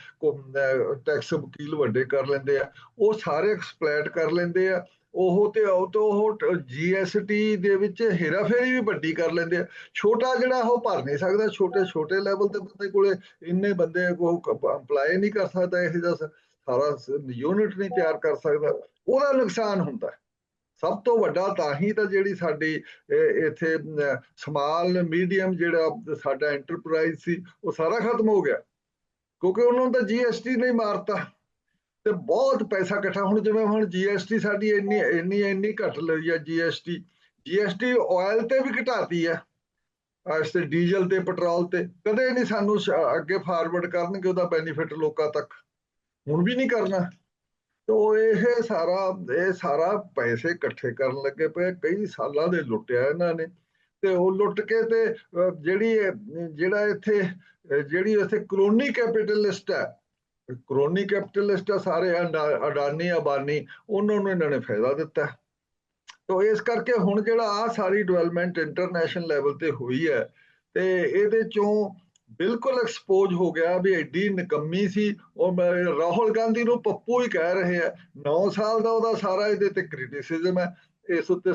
S2: ਟੈਕਸ ਵਕੀਲ ਵੱਡੇ ਕਰ ਲੈਂਦੇ ਆ। ਉਹ ਸਾਰੇ ਐਕਸਪਲੋਇਟ ਕਰ ਲੈਂਦੇ ਆ। ਉਹ ਤੇ ਉਹ ਤੋਂ ਉਹ ਜੀਐਸਟੀ ਦੇ ਵਿੱਚ ਹੇਰਾਫੇਰੀ ਵੀ ਵੱਡੀ ਕਰ ਲੈਂਦੇ ਆ। ਛੋਟਾ ਜਿਹੜਾ ਉਹ ਭਰ ਨਹੀਂ ਸਕਦਾ, ਛੋਟੇ ਛੋਟੇ ਲੈਵਲ ਤੇ ਬੰਦੇ ਕੋਲੇ ਇੰਨੇ ਬੰਦੇ ਉਹ ਅਪਲਾਈ ਨਹੀਂ ਕਰ ਸਕਦਾ, ਇਹ ਜਿਹਾ ਸਾਰਾ ਯੂਨਿਟ ਨਹੀਂ ਤਿਆਰ ਕਰ ਸਕਦਾ। ਉਹਦਾ ਨੁਕਸਾਨ ਹੁੰਦਾ। ਸਭ ਤੋਂ ਵੱਡਾ ਤਾਂ ਹੀ ਤਾਂ ਜਿਹੜੀ ਸਾਡੀ ਇੱਥੇ ਸਮਾਲ ਮੀਡੀਅਮ ਜਿਹੜਾ ਸਾਡਾ ਐਂਟਰਪ੍ਰਾਈਜ਼ ਸੀ, ਉਹ ਸਾਰਾ ਖਤਮ ਹੋ ਗਿਆ। ਕਿਉਂਕਿ ਉਹਨਾਂ ਨੂੰ ਤਾਂ ਜੀਐਸਟੀ ਨਹੀਂ ਮਾਰਤਾ। ਤੇ ਬਹੁਤ ਪੈਸਾ ਇਕੱਠਾ ਹੁਣ ਜਿਵੇਂ ਹੁਣ ਜੀਐਸਟੀ ਸਾਡੀ ਇੰਨੀ ਇੰਨੀ ਇੰਨੀ ਘਟ ਲਈ ਆ ਜੀਐਸਟੀ ਜੀਐਸਟੀ ਆਇਲ ਤੇ ਵੀ ਘਟਾਤੀ ਹੈ। ਇਸ ਤੇ ਡੀਜ਼ਲ ਤੇ ਪੈਟਰੋਲ ਤੇ। ਕਦੇ ਨਹੀਂ ਸਾਨੂੰ ਅੱਗੇ ਫਾਰਵਰਡ ਕਰਨਗੇ ਉਹਦਾ ਬੈਨੀਫਿਟ ਲੋਕਾਂ ਤੱਕ। ਹੁਣ ਵੀ ਨਹੀਂ ਕਰਨਾ। ਤੋ ਇਹ ਸਾਰਾ ਇਹ ਸਾਰਾ ਪੈਸੇ ਇਕੱਠੇ ਕਰਨ ਲੱਗੇ ਪਏ ਕਈ ਸਾਲਾਂ ਦੇ ਲੁੱਟਿਆ ਇਹਨਾਂ ਨੇ। ਤੇ ਉਹ ਲੁੱਟ ਕੇ ਤੇ ਜਿਹੜੀ ਜਿਹੜਾ ਇੱਥੇ, ਜਿਹੜੀ ਇੱਥੇ ਕਲੋਨੀ ਕੈਪੀਟਲਿਸਟ ਹੈ ਕ੍ਰੋਨੀ ਕੈਪੀਟਲਿਸਟ ਆ, ਸਾਰੇ ਅਡਾਨੀ, ਅਬਾਨੀ, ਉਹਨਾਂ ਨੂੰ ਇਹਨਾਂ ਨੇ ਫਾਇਦਾ ਦਿੱਤਾ। ਤੋ ਇਸ ਕਰਕੇ ਹੁਣ ਜਿਹੜਾ ਆ ਸਾਰੀ ਡਿਵੈਲਪਮੈਂਟ ਇੰਟਰਨੈਸ਼ਨਲ ਲੈਵਲ ਤੇ ਹੋਈ ਹੈ, ਤੇ ਇਹਦੇ ਚੋਂ ਬਿਲਕੁਲ ਐਕਸਪੋਜ਼ ਹੋ ਗਿਆ ਵੀ ਐਡੀ ਨਿਕੰਮੀ ਸੀ। ਉਹ ਰਾਹੁਲ ਗਾਂਧੀ ਨੂੰ ਪੱਪੂ ਹੀ ਕਹਿ ਰਹੇ ਆ 9 ਸਾਲ ਦਾ ਉਹਦਾ ਸਾਰਾ ਇਹਦੇ ਤੇ ਕ੍ਰਿਟਿਸਿਜ਼ਮ ਹੈ, ਇਸ ਉੱਤੇ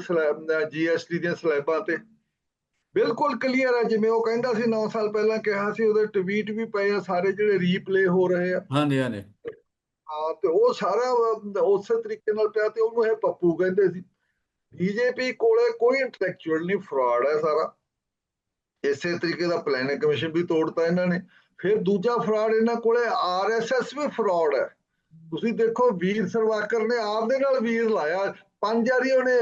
S2: ਜੀਐਸਟੀ ਦੀਆਂ ਸਲੈਬਾਂ ਤੇ। ਬਿਲਕੁਲ ਕਲੀਅਰ ਹੈ ਜਿਵੇਂ ਉਹ ਕਹਿੰਦਾ ਸੀ 9 ਸਾਲ ਪਹਿਲਾਂ ਕਿਹਾ ਸੀ ਉਹਦੇ ਟਵੀਟ ਵੀ ਪਏ ਆ ਸਾਰੇ ਜਿਹੜੇ ਰੀਪਲੇ ਹੋ ਰਹੇ ਆ।
S1: ਹਾਂਜੀ ਹਾਂਜੀ।
S2: ਹਾਂ ਤੇ ਉਹ ਸਾਰਾ ਉਸੇ ਤਰੀਕੇ ਨਾਲ ਪਿਆ ਤੇ ਉਹਨੂੰ ਇਹ ਪੱਪੂ ਕਹਿੰਦੇ ਸੀ। ਬੀਜੇਪੀ ਕੋਲੇ ਕੋਈ ਇੰਟੈਲੈਕਚੁਅਲ ਨਹੀਂ ਫਰਾਡ ਹੈ ਸਾਰਾ। ਇਸੇ ਤਰੀਕੇ ਦਾ ਪਲੈਨਿੰਗ ਕਮਿਸ਼ਨ ਵੀ ਤੋੜਤਾ ਇਹਨਾਂ ਨੇ। ਫਿਰ ਦੂਜਾ ਫਰਾਡ ਇਹਨਾਂ ਕੋਲੇ ਆਰਐਸਐਸ ਵੀ ਫਰਾਡ ਹੈ। ਤੁਸੀਂ ਦੇਖੋ ਵੀਰ ਸਰਵਾਕਰ ਨੇ ਆਪਦੇ ਨਾਲ ਵੀਰ ਲਾਇਆ। ਪੰਜ ਵਾਰੀ ਉਹਨੇ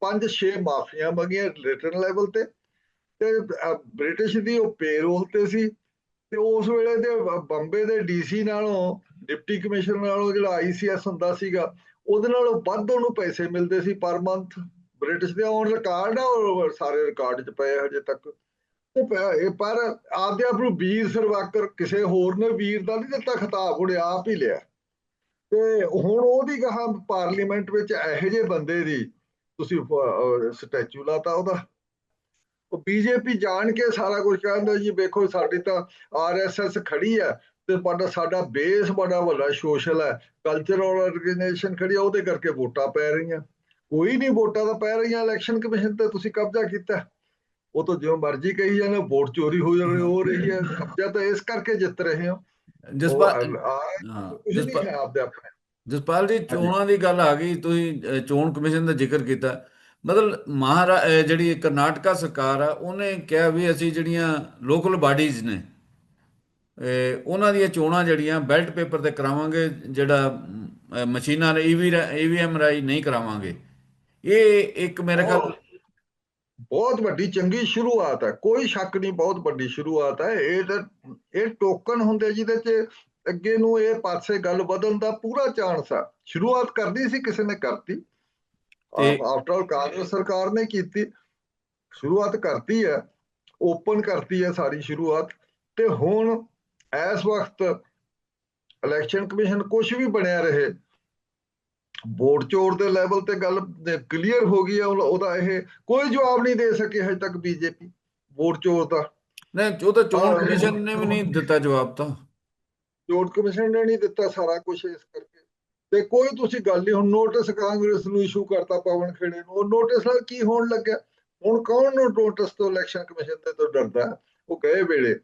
S2: ਪੰਜ ਛੇ ਮਾਫੀਆਂ ਮੰਗੀਆਂ ਰਿਟਰਨ ਲੈਵਲ ਤੇ। ਤੇ ਬ੍ਰਿਟਿਸ਼ ਦੀ ਉਹ ਪੇਰੋਲ ਤੇ ਸੀ ਤੇ ਉਸ ਵੇਲੇ ਦੇ ਬੰਬੇ ਦੇ ਡੀਸੀ ਨਾਲੋਂ, ਡਿਪਟੀ ਕਮਿਸ਼ਨਰ ਨਾਲੋਂ ਜਿਹੜਾ ਆਈਸੀਐਸ ਹੁੰਦਾ ਸੀਗਾ, ਉਹਦੇ ਨਾਲੋਂ ਵੱਧ ਉਹਨੂੰ ਪੈਸੇ ਮਿਲਦੇ ਸੀ ਪਰ ਮੰਥ ਬ੍ਰਿਟਿਸ਼ ਦੇ ਔਨ ਰਿਕਾਰਡ ਆ ਸਾਰੇ ਰਿਕਾਰਡ 'ਚ ਪਏ ਹਜੇ ਤੱਕ। ਤੇ ਪਰ ਆਪਦੇ ਆਪ ਨੂੰ ਵੀਰ ਸਰਵਾਕਰ, ਕਿਸੇ ਹੋਰ ਨੇ ਵੀਰ ਦਾ ਨਹੀਂ ਦਿੱਤਾ ਖਿਤਾਬ, ਉਹਨੇ ਆਪ ਹੀ ਲਿਆ। ਤੇ ਹੁਣ ਉਹਦੀ ਕਹਾ ਪਾਰਲੀਮੈਂਟ ਵਿੱਚ ਇਹੋ ਜਿਹੇ ਬੰਦੇ ਦੀ, ਤੁਸੀਂ ਸਟੈਚੂ ਲਾਤਾ ਉਹਦਾ। ਉਹ ਬੀਜੇਪੀ ਜਾਣ ਕੇ ਸਾਰਾ ਕੁਝ ਕਹਿੰਦਾ ਜੀ ਵੇਖੋ ਸਾਡੀ ਤਾਂ ਆਰਐਸਐਸ ਖੜੀ ਹੈ ਤੇ ਬੜਾ ਸਾਡਾ ਬੇਸ ਬੜਾ ਵੱਡਾ ਸੋਸ਼ਲ ਹੈ ਕਲਚਰਲ ਆਰਗੇਨਾਈਜੇਸ਼ਨ ਖੜੀ ਹੈ ਉਹਦੇ ਕਰਕੇ ਵੋਟਾਂ ਪੈ ਰਹੀਆਂ। ਕੋਈ ਨਹੀਂ ਵੋਟਾਂ ਤਾਂ ਪੈ ਰਹੀਆਂ ਇਲੈਕਸ਼ਨ ਕਮਿਸ਼ਨ ਤੇ ਤੁਸੀਂ ਕਬਜ਼ਾ ਕੀਤਾ। ਉਹ ਤਾਂ ਜਿਵੇਂ ਮਰਜ਼ੀ ਕਹੀ ਜਾਂਦੇ ਵੋਟ ਚੋਰੀ ਹੋ ਰਹੀ ਹੋ ਰਹੀ ਹੈ ਕਬਜ਼ਾ ਤਾਂ ਇਸ ਕਰਕੇ ਜਿੱਤ ਰਹੇ ਹੋ।
S1: ਜਸਪਾਲ
S2: ਜਸਪਾਲ
S1: ਜੀ ਚੋਣਾਂ ਦੀ ਗੱਲ ਆ ਗਈ ਤੁਸੀਂ ਚੋਣ ਕਮਿਸ਼ਨ ਦਾ ਜ਼ਿਕਰ ਕੀਤਾ। ਮਤਲਬ ਮਹਾਰਾ ਜਿਹੜੀ ਕਰਨਾਟਕਾ ਸਰਕਾਰ ਆ, ਉਹਨੇ ਕਿਹਾ ਵੀ ਅਸੀਂ ਜਿਹੜੀਆਂ ਲੋਕਲ ਬਾਡੀਜ਼ ਨੇ ਉਹਨਾਂ ਦੀਆਂ ਚੋਣਾਂ ਜਿਹੜੀਆਂ ਬੈਲਟ ਪੇਪਰ ਤੇ ਕਰਾਵਾਂਗੇ, ਜਿਹੜਾ ਮਸ਼ੀਨਾਂ ਨੇ ਈਵੀ ਈਵੀਐਮ ਰਾਈ ਨਹੀਂ ਕਰਾਵਾਂਗੇ। ਇਹ ਇੱਕ ਮੇਰੇ ਖਿਆਲ
S2: ਬਹੁਤ ਵੱਡੀ ਚੰਗੀ ਸ਼ੁਰੂਆਤ ਹੈ। ਕੋਈ ਸ਼ੱਕ ਨਹੀਂ, ਬਹੁਤ ਵੱਡੀ ਸ਼ੁਰੂਆਤ ਹੈ। ਇਹ ਤਾਂ, ਇਹ ਟੋਕਨ ਹੁੰਦੇ ਜਿਹਦੇ 'ਚ ਅੱਗੇ ਨੂੰ ਇਹ ਪਾਸੇ ਗੱਲ ਵਧਣ ਦਾ ਪੂਰਾ ਚਾਂਸ ਆ। ਸ਼ੁਰੂਆਤ ਕਰਦੀ ਸੀ, ਕਿਸੇ ਨੇ ਕਰਤੀ। ਆਫਟਰ ਆਲ ਕਾਂਗਰਸ ਸਰਕਾਰ ਨੇ ਕੀਤੀ। ਸ਼ੁਰੂਆਤ ਕਰਤੀ ਹੈ ਓਪਨ ਕਰਤੀ ਹੈ ਸਾਰੀ ਸ਼ੁਰੂਆਤ। ਤੇ ਹੁਣ ਇਸ ਵਕਤ ਇਲੈਕਸ਼ਨ ਕਮਿਸ਼ਨ ਕੁਝ ਵੀ ਬਣਿਆ ਰਹੇ ਵੋਟ ਚੋਰ ਦੇ ਲੈਵਲ ਤੇ ਗੱਲ ਕਲੀਅਰ ਹੋ ਗਈ ਹੈ ਉਹਦਾ ਇਹ ਕੋਈ ਜਵਾਬ ਨਹੀਂ ਦੇ ਸਕੇ ਹਜੇ ਤੱਕ ਬੀਜੇਪੀ ਵੋਟ ਚੋਰ ਦਾ।
S1: ਨਹੀਂ ਉਹ ਤਾਂ ਚੋਣ ਕਮਿਸ਼ਨ ਨੇ ਵੀ ਨਹੀਂ ਦਿੱਤਾ ਜਵਾਬ ਤਾਂ।
S2: ਚੋਣ ਕਮਿਸ਼ਨ ਨੇ ਨਹੀਂ ਦਿੱਤਾ ਸਾਰਾ ਕੁਝ ਇਸ ਕਰਕੇ। ਤੇ ਕੋਈ ਤੁਸੀਂ ਗੱਲ ਨਹੀਂ, ਹੁਣ ਨੋਟਿਸ ਕਾਂਗਰਸ ਨੂੰ ਇਸ਼ੂ ਕਰਤਾ ਪਵਨ ਖੇੜੇ ਨੂੰ, ਉਹ ਨੋਟਿਸ ਨਾਲ ਕੀ ਹੋਣ ਲੱਗਿਆ? ਹੁਣ ਕੌਣ ਨੂੰ ਨੋਟਿਸ ਤੋਂ ਇਲੈਕਸ਼ਨ ਕਮਿਸ਼ਨ ਦੇ ਤੋਂ ਡਰਦਾ? ਉਹ ਕਹੇ ਵੇਲੇ,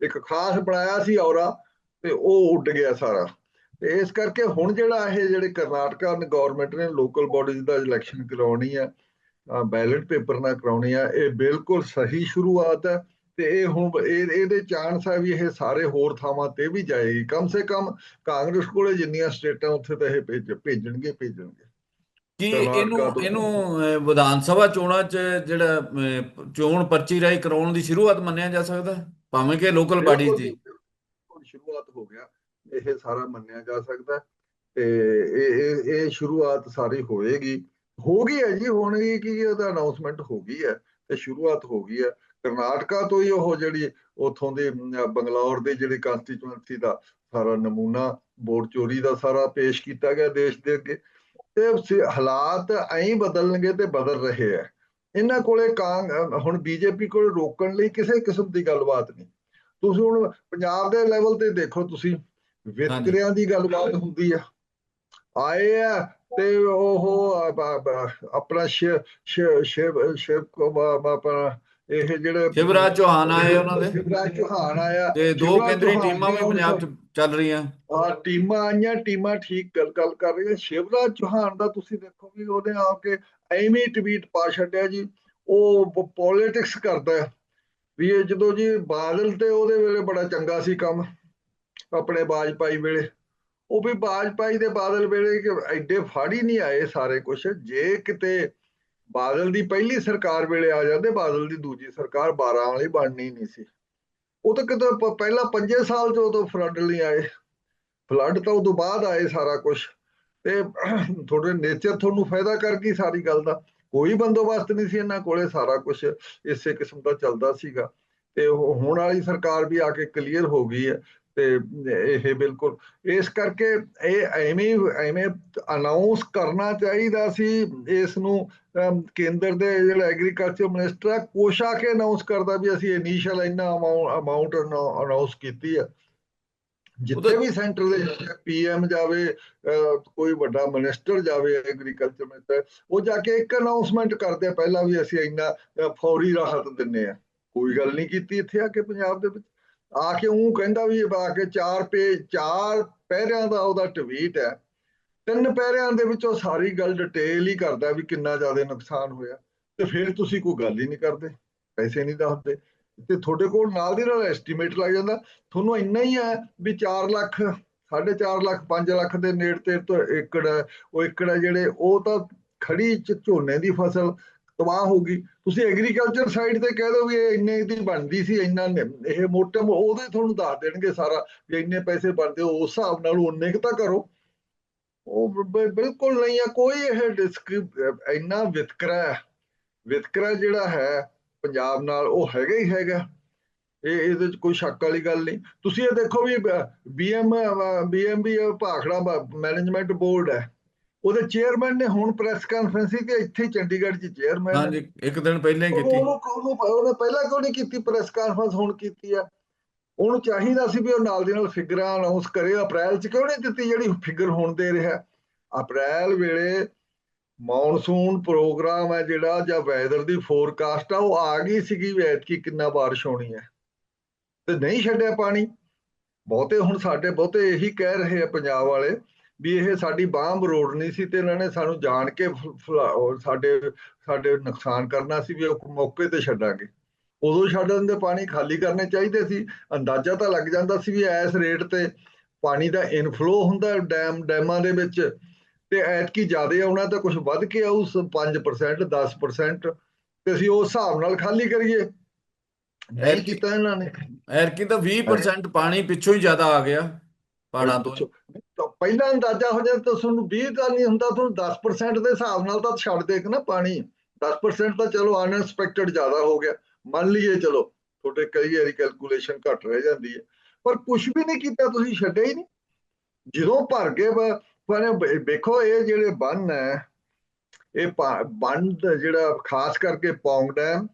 S2: ਇੱਕ ਖਾਸ ਬਣਾਇਆ ਸੀ ਔਰਾ ਤੇ ਉਹ ਉੱਡ ਗਿਆ ਸਾਰਾ। ਤੇ ਇਸ ਕਰਕੇ ਹੁਣ ਜਿਹੜਾ ਇਹ ਜਿਹੜੇ ਕਰਨਾਟਕਾ ਗਵਰਨਮੈਂਟ ਨੇ ਲੋਕਲ ਬਾਡੀਜ਼ ਦਾ ਇਲੈਕਸ਼ਨ ਕਰਾਉਣੀ ਹੈ ਬੈਲਟ ਪੇਪਰ ਨਾਲ ਕਰਾਉਣੀ ਹੈ ਇਹ ਬਿਲਕੁਲ ਸਹੀ ਸ਼ੁਰੂਆਤ ਹੈ। ਤੇ ਇਹ ਹੁਣ ਇਹ ਇਹਦੇ ਚਾਂਸ ਹੈ ਵੀ ਇਹ ਸਾਰੇ ਹੋਰ ਥਾਵਾਂ ਤੇ ਵੀ ਜਾਏਗੀ। ਕਮ ਸੇ ਕਮ ਕਾਂਗਰਸ ਕੋਲੇ ਜਿੰਨੀਆਂ ਸਟੇਟਾਂ ਉੱਥੇ ਤਾਂ ਇਹ ਭੇਜ- ਭੇਜਣਗੇ ਭੇਜਣਗੇ।
S1: ਕੀ
S2: ਕਰਨਾਟਕਾ
S1: ਇਹਨੂੰ ਇਹਨੂੰ ਵਿਧਾਨ ਸਭਾ ਚੋਣਾਂ 'ਚ ਜਿਹੜਾ ਚੋਣ ਪਰਚੀ ਰਾਹੀਂ ਕਰਾਉਣ ਦੀ ਸ਼ੁਰੂਆਤ ਮੰਨਿਆ ਜਾ ਸਕਦਾ? ਭਾਵੇਂ ਕਿ ਲੋਕਲ ਬਾਡੀਜ਼ ਦੀ
S2: ਸ਼ੁਰੂਆਤ ਹੋ ਗਿਆ। ਇਹ ਸਾਰਾ ਮੰਨਿਆ ਜਾ ਸਕਦਾ ਤੇ ਇਹ ਇਹ ਇਹ ਸ਼ੁਰੂਆਤ ਸਾਰੀ ਹੋਏਗੀ। ਹੋ ਗਈ ਹੈ ਜੀ ਹੁਣ ਇਹ ਕੀ ਉਹਦਾ ਅਨਾਉਂਸਮੈਂਟ ਹੋ ਗਈ ਹੈ ਤੇ ਸ਼ੁਰੂਆਤ ਹੋ ਗਈ ਹੈ। ਕਰਨਾਟਕਾ ਤੋਂ ਹੀ ਉਹ ਜਿਹੜੀ ਉਥੋਂ ਦੇ ਬੰਗਲੌਰ ਦੇ ਜਿਹੜੇ ਕੰਸਟੀਚੁਐਂਸੀ ਦਾ ਸਾਰਾ ਨਮੂਨਾ ਵੋਟ ਚੋਰੀ ਦਾ ਸਾਰਾ ਪੇਸ਼ ਕੀਤਾ ਗਿਆ ਦੇਸ਼ ਦੇ ਅੱਗੇ। ਤੇ ਹਾਲਾਤ ਐਂ ਬਦਲਣਗੇ ਤੇ ਬਦਲ ਰਹੇ ਆ। ਇਹਨਾਂ ਕੋਲੇ ਹੁਣ ਬੀਜੇਪੀ ਕੋਲ ਰੋਕਣ ਲਈ ਕਿਸੇ ਕਿਸਮ ਦੀ ਗੱਲਬਾਤ ਨਹੀਂ। ਤੁਸੀਂ ਹੁਣ ਪੰਜਾਬ ਦੇ ਲੈਵਲ ਤੇ ਦੇਖੋ ਤੁਸੀਂ ਵਿਤਕਰਿਆਂ ਦੀ ਗੱਲਬਾਤ ਹੁੰਦੀ ਆ। ਆਏ ਆ ਤੇ ਉਹ ਆਪਣਾ ਸ਼ਿਵ ਸ਼ਿਵ ਸ਼ਿਵ ਆਪਣਾ ਇਹ ਜਿਹੜੇ
S1: ਸ਼ਿਵਰਾਜ ਚੌਹਾਨ ਆਏ ਉਹਨਾਂ ਦੇ।
S2: ਸ਼ਿਵਰਾਜ ਚੌਹਾਨ ਆਇਆ।
S1: ਤੇ ਦੋ ਕੇਂਦਰੀ ਟੀਮਾਂ ਵੀ ਪੰਜਾਬ 'ਚ ਚੱਲ ਰਹੀਆਂ।
S2: ਆ ਟੀਮਾਂ ਆਈਆਂ ਟੀਮਾਂ ਠੀਕ ਗੱਲ ਗੱਲ ਕਰ ਰਹੀਆਂ। ਸ਼ਿਵਰਾਜ ਚੌਹਾਨ ਦਾ ਤੁਸੀਂ ਦੇਖੋ ਵੀ ਉਹਨੇ ਆ ਕੇ ਐਵੇਂ ਟਵੀਟ ਪਾ ਛੱਡਿਆ ਜੀ। ਉਹ ਪੋਲਿਟਿਕਸ ਕਰਦਾ ਹੈ ਵੀ ਇਹ ਜਦੋਂ ਜੀ ਬਾਦਲ ਤੇ ਉਹਦੇ ਵੇਲੇ ਬੜਾ ਚੰਗਾ ਸੀ ਕੰਮ ਆਪਣੇ ਬਾਜਪਾਈ ਵੇਲੇ। ਉਹ ਵੀ ਬਾਜਪਾਈ ਦੇ ਬਾਦਲ ਵੇਲੇ ਕਿ ਐਡੇ ਫਾੜੀ ਨਹੀਂ ਆਏ ਸਾਰੇ ਕੁਝ ਜੇ ਕਿਤੇ ਬਾਦਲ ਦੀ ਪਹਿਲੀ ਸਰਕਾਰ ਵੇਲੇ ਆ ਜਾਂਦੇ, ਬਾਦਲ ਦੀ ਦੂਜੀ ਸਰਕਾਰ 12 ਵਾਲੀ ਬਣਨੀ ਨਹੀਂ ਸੀ। ਉਹ ਤਾਂ ਕਿਤੇ ਪਹਿਲਾਂ 5 ਸਾਲ ਚ ਉਦੋਂ ਫਲੱਡ ਲਈ ਆਏ। ਫਲੱਡ ਤਾਂ ਉਦੋਂ ਬਾਅਦ ਆਏ ਸਾਰਾ ਕੁਝ ਤੇ [clears throat] ਤੁਹਾਡੇ ਨੇਚਰ ਤੁਹਾਨੂੰ ਫਾਇਦਾ ਕਰ ਗਈ ਸਾਰੀ ਗੱਲ ਦਾ। ਕੋਈ ਬੰਦੋਬਸਤ ਨਹੀਂ ਸੀ ਇਹਨਾਂ ਕੋਲੇ, ਸਾਰਾ ਕੁਝ ਇਸੇ ਕਿਸਮ ਦਾ ਚੱਲਦਾ ਸੀਗਾ। ਤੇ ਹੁਣ ਵਾਲੀ ਸਰਕਾਰ ਵੀ ਆ ਕੇ ਕਲੀਅਰ ਹੋ ਗਈ ਹੈ ਤੇ ਇਹ ਬਿਲਕੁਲ ਇਸ ਕਰਕੇ ਇਹ ਐਵੇਂ ਐਵੇਂ ਅਨਾਉਂਸ ਕਰਨਾ ਚਾਹੀਦਾ ਸੀ ਇਸ ਨੂੰ ਕੇਂਦਰ ਦੇ ਜਿਹੜਾ ਐਗਰੀਕਲਚਰ ਮਿਨਿਸਟਰ ਹੈ ਕੋਸ਼ਾ ਕੇ ਅਨਾਉਂਸ ਕਰਦਾ ਵੀ ਅਸੀਂ ਇਨੀਸ਼ੀਅਲ ਇੰਨਾ ਅਮਾਉਂਟ ਅਨਾਉਂਸ ਕੀਤੀ ਹੈ ਜਿੱਥੇ ਵੀ ਸੈਂਟਰ ਦੇ ਪੀਐਮ ਜਾਵੇ ਕੋਈ ਵੱਡਾ ਮਿਨਿਸਟਰ ਜਾਵੇ ਐਗਰੀਕਲਚਰ ਮਿਨਿਸਟਰ ਉਹ ਜਾ ਕੇ ਇੱਕ ਅਨਾਉਂਸਮੈਂਟ ਕਰਦੇ ਆ ਪਹਿਲਾਂ ਵੀ ਅਸੀਂ ਇੰਨਾ ਫੌਰੀ ਰਾਹਤ ਦਿੰਨੇ ਆ। ਕੋਈ ਗੱਲ ਨਹੀਂ ਕੀਤੀ ਇੱਥੇ ਆ ਕੇ ਪੰਜਾਬ ਦੇ ਵਿੱਚ। ਆ ਕੇ ਉਹ ਕਹਿੰਦਾ ਵੀ ਆ ਕੇ ਚਾਰ ਪੇਜ ਚਾਰ ਪਹਿਰਿਆਂ ਦਾ ਉਹਦਾ ਟਵੀਟ ਹੈ। ਤਿੰਨ ਪਹਿਰਿਆਂ ਦੇ ਵਿੱਚ ਸਾਰੀ ਗੱਲ ਡਿਟੇਲ ਹੀ ਕਰਦਾ ਵੀ ਕਿੰਨਾ ਜ਼ਿਆਦਾ ਨੁਕਸਾਨ ਹੋਇਆ। ਤੇ ਫਿਰ ਤੁਸੀਂ ਕੋਈ ਗੱਲ ਹੀ ਨਹੀਂ ਕਰਦੇ। ਪੈਸੇ ਨਹੀਂ ਦੱਸਦੇ। ਤੇ ਤੁਹਾਡੇ ਕੋਲ ਨਾਲ ਦੀ ਨਾਲ ਐਸਟੀਮੇਟ ਲੱਗ ਜਾਂਦਾ। ਤੁਹਾਨੂੰ ਇੰਨਾ ਹੀ ਹੈ ਵੀ 4 ਲੱਖ 4.5 ਲੱਖ 5 ਲੱਖ ਦੇ ਨੇੜੇ ਤੇ ਤੋਂ ਏਕੜ ਹੈ, ਉਹ ਏਕੜ ਹੈ ਜਿਹੜੇ ਉਹ ਤਾਂ ਖੜੀ ਚ ਝੋਨੇ ਦੀ ਫਸਲ ਤਬਾਹ ਹੋ ਗਈ। ਤੁਸੀਂ ਐਗਰੀਕਲਚਰ ਸਾਈਡ ਤੇ ਕਹਿ ਦਿਓ ਵੀ ਇਹ ਇੰਨੇ ਦੀ ਬਣਦੀ ਸੀ, ਇੰਨਾ ਇਹ ਮੋਟੇ ਉਹਦੇ ਤੁਹਾਨੂੰ ਦੱਸ ਦੇਣਗੇ ਸਾਰਾ ਵੀ ਇੰਨੇ ਪੈਸੇ ਬਣਦੇ ਉਸ ਹਿਸਾਬ ਨਾਲ ਉਨੇ ਕੁ ਤਾਂ ਕਰੋ। ਉਹ ਬਿਲਕੁਲ ਨਹੀਂ ਹੈ ਕੋਈ ਇਹ ਡਿਸਕ ਇੰਨਾ ਵਿਤਕਰਾ ਵਿਤਕਰਾ ਜਿਹੜਾ ਹੈ ਪੰਜਾਬ ਨਾਲ, ਉਹ ਹੈਗਾ ਹੀ ਹੈਗਾ। ਇਹ, ਇਹਦੇ ਚ ਕੋਈ ਸ਼ੱਕ ਵਾਲੀ ਗੱਲ ਨਹੀਂ। ਤੁਸੀਂ ਇਹ ਦੇਖੋ ਵੀ BM BMB Bhakra management board ਹੈ। ਉਹਦੇ ਚੇਅਰਮੈਨ ਨੇ ਹੁਣ ਪ੍ਰੈਸ ਕਾਨਫਰੰਸ ਸੀ ਕਿ ਇੱਥੇ ਚੰਡੀਗੜ੍ਹ 'ਚ ਚੇਅਰਮੈਨ
S1: ਹਾਂਜੀ ਇੱਕ ਦਿਨ ਪਹਿਲਾਂ ਹੀ ਕੀਤੀ।
S2: ਉਹਨੂੰ ਉਹਨੂੰ ਪਹਿਲਾਂ ਕਿਉਂ ਨਹੀਂ ਕੀਤੀ ਪ੍ਰੈਸ ਕਾਨਫਰੰਸ ਹੁਣ ਕੀਤੀ ਆ। ਉਹਨੂੰ ਚਾਹੀਦਾ ਸੀ ਵੀ ਉਹ ਨਾਲ ਦੀ ਨਾਲ ਫਿਗਰਾਂ ਅਨਾਉਂਸ ਕਰੇ ਅਪ੍ਰੈਲ 'ਚ ਕਿਉਂ ਨਹੀਂ ਦਿੱਤੀ ਜਿਹੜੀ ਫਿਗਰ ਹੁਣ ਦੇ ਰਿਹਾ? ਅਪ੍ਰੈਲ ਵੇਲੇ ਮੌਨਸੂਨ ਪ੍ਰੋਗਰਾਮ ਹੈ ਜਿਹੜਾ ਜਾਂ ਵੈਦਰ ਦੀ ਫੋਰਕਾਸਟ ਆ ਉਹ ਆ ਗਈ ਸੀਗੀ ਵੀ ਐਤਕੀ ਕਿੰਨਾ ਬਾਰਿਸ਼ ਹੋਣੀ ਹੈ। ਤੇ ਨਹੀਂ ਛੱਡਿਆ ਪਾਣੀ। ਬਹੁਤੇ ਹੁਣ ਸਾਡੇ ਬਹੁਤੇ ਇਹੀ ਕਹਿ ਰਹੇ ਆ ਪੰਜਾਬ ਵਾਲੇ ਵੀ ਇਹ ਸਾਡੀ ਬਾਂਹ ਮਰੋੜਨੀ ਸੀ ਤੇ ਇਹਨਾਂ ਨੇ ਸਾਨੂੰ ਜਾਣ ਕੇ ਸਾਡੇ ਸਾਡੇ ਨੁਕਸਾਨ ਕਰਨਾ ਸੀ ਵੀ ਉਹ ਮੌਕੇ ਤੇ ਛੱਡਾਂਗੇ। ਉਦੋਂ ਛੱਡ ਦਿੰਦੇ ਪਾਣੀ ਖਾਲੀ ਕਰਨੇ ਚਾਹੀਦੇ ਸੀ। ਅੰਦਾਜ਼ਾ ਤਾਂ ਲੱਗ ਜਾਂਦਾ ਸੀ ਵੀ ਇਸ ਰੇਟ ਤੇ ਪਾਣੀ ਦਾ ਇਨਫਲੋ ਹੁੰਦਾ ਡੈਮ ਡੈਮਾਂ ਦੇ ਵਿੱਚ ਤੇ ਐਤਕੀ ਜ਼ਿਆਦਾ ਆਉਣਾ ਤਾਂ ਕੁਝ ਵੱਧ ਕੇ ਆਊ 5% 10% ਤੇ ਅਸੀਂ ਉਸ ਹਿਸਾਬ ਨਾਲ ਖਾਲੀ ਕਰੀਏ। ਨਹੀਂ
S1: ਐਤਕੀ-
S2: ਕੀਤਾ ਇਹਨਾਂ ਨੇ।
S1: ਐਰਕੀ ਤਾਂ 20% ਪਾਣੀ ਪਿੱਛੋਂ ਹੀ ਜ਼ਿਆਦਾ ਆ ਗਿਆ ਪਹਾੜਾਂ ਤਾਂ।
S2: ਪਹਿਲਾਂ ਅੰਦਾਜ਼ਾ ਹੋ ਜਾਏ ਤਾਂ ਤੁਹਾਨੂੰ 20 ਦਾ ਨਹੀਂ ਹੁੰਦਾ, ਤੁਹਾਨੂੰ 10% ਦੇ ਹਿਸਾਬ ਨਾਲ ਤਾਂ ਛੱਡ ਦੇ ਕਿ ਨਾ ਪਾਣੀ। 10% ਤਾਂ ਚਲੋ ਅਨਐਕਸਪੈਕਟਡ ਜ਼ਿਆਦਾ ਹੋ ਗਿਆ। ਮੰਨ ਲਈਏ ਚਲੋ, ਤੁਹਾਡੇ ਕਈ ਵਾਰੀ ਕੈਲਕੂਲੇਸ਼ਨ ਘੱਟ ਰਹਿ ਜਾਂਦੀ ਹੈ। ਪਰ ਕੁਝ ਵੀ ਨਹੀਂ ਕੀਤਾ, ਤੁਸੀਂ ਛੱਡਿਆ ਹੀ ਨਹੀਂ। ਜਦੋਂ ਭਰ ਗਏ ਬ- ਪਰ ਵੇਖੋ, ਇਹ ਜਿਹੜੇ ਬੰਨ ਹੈ, ਇਹ ਪਾ- ਬੰਨ ਜਿਹੜਾ ਖਾਸ ਕਰਕੇ ਪੌਂਗ ਡੈਮ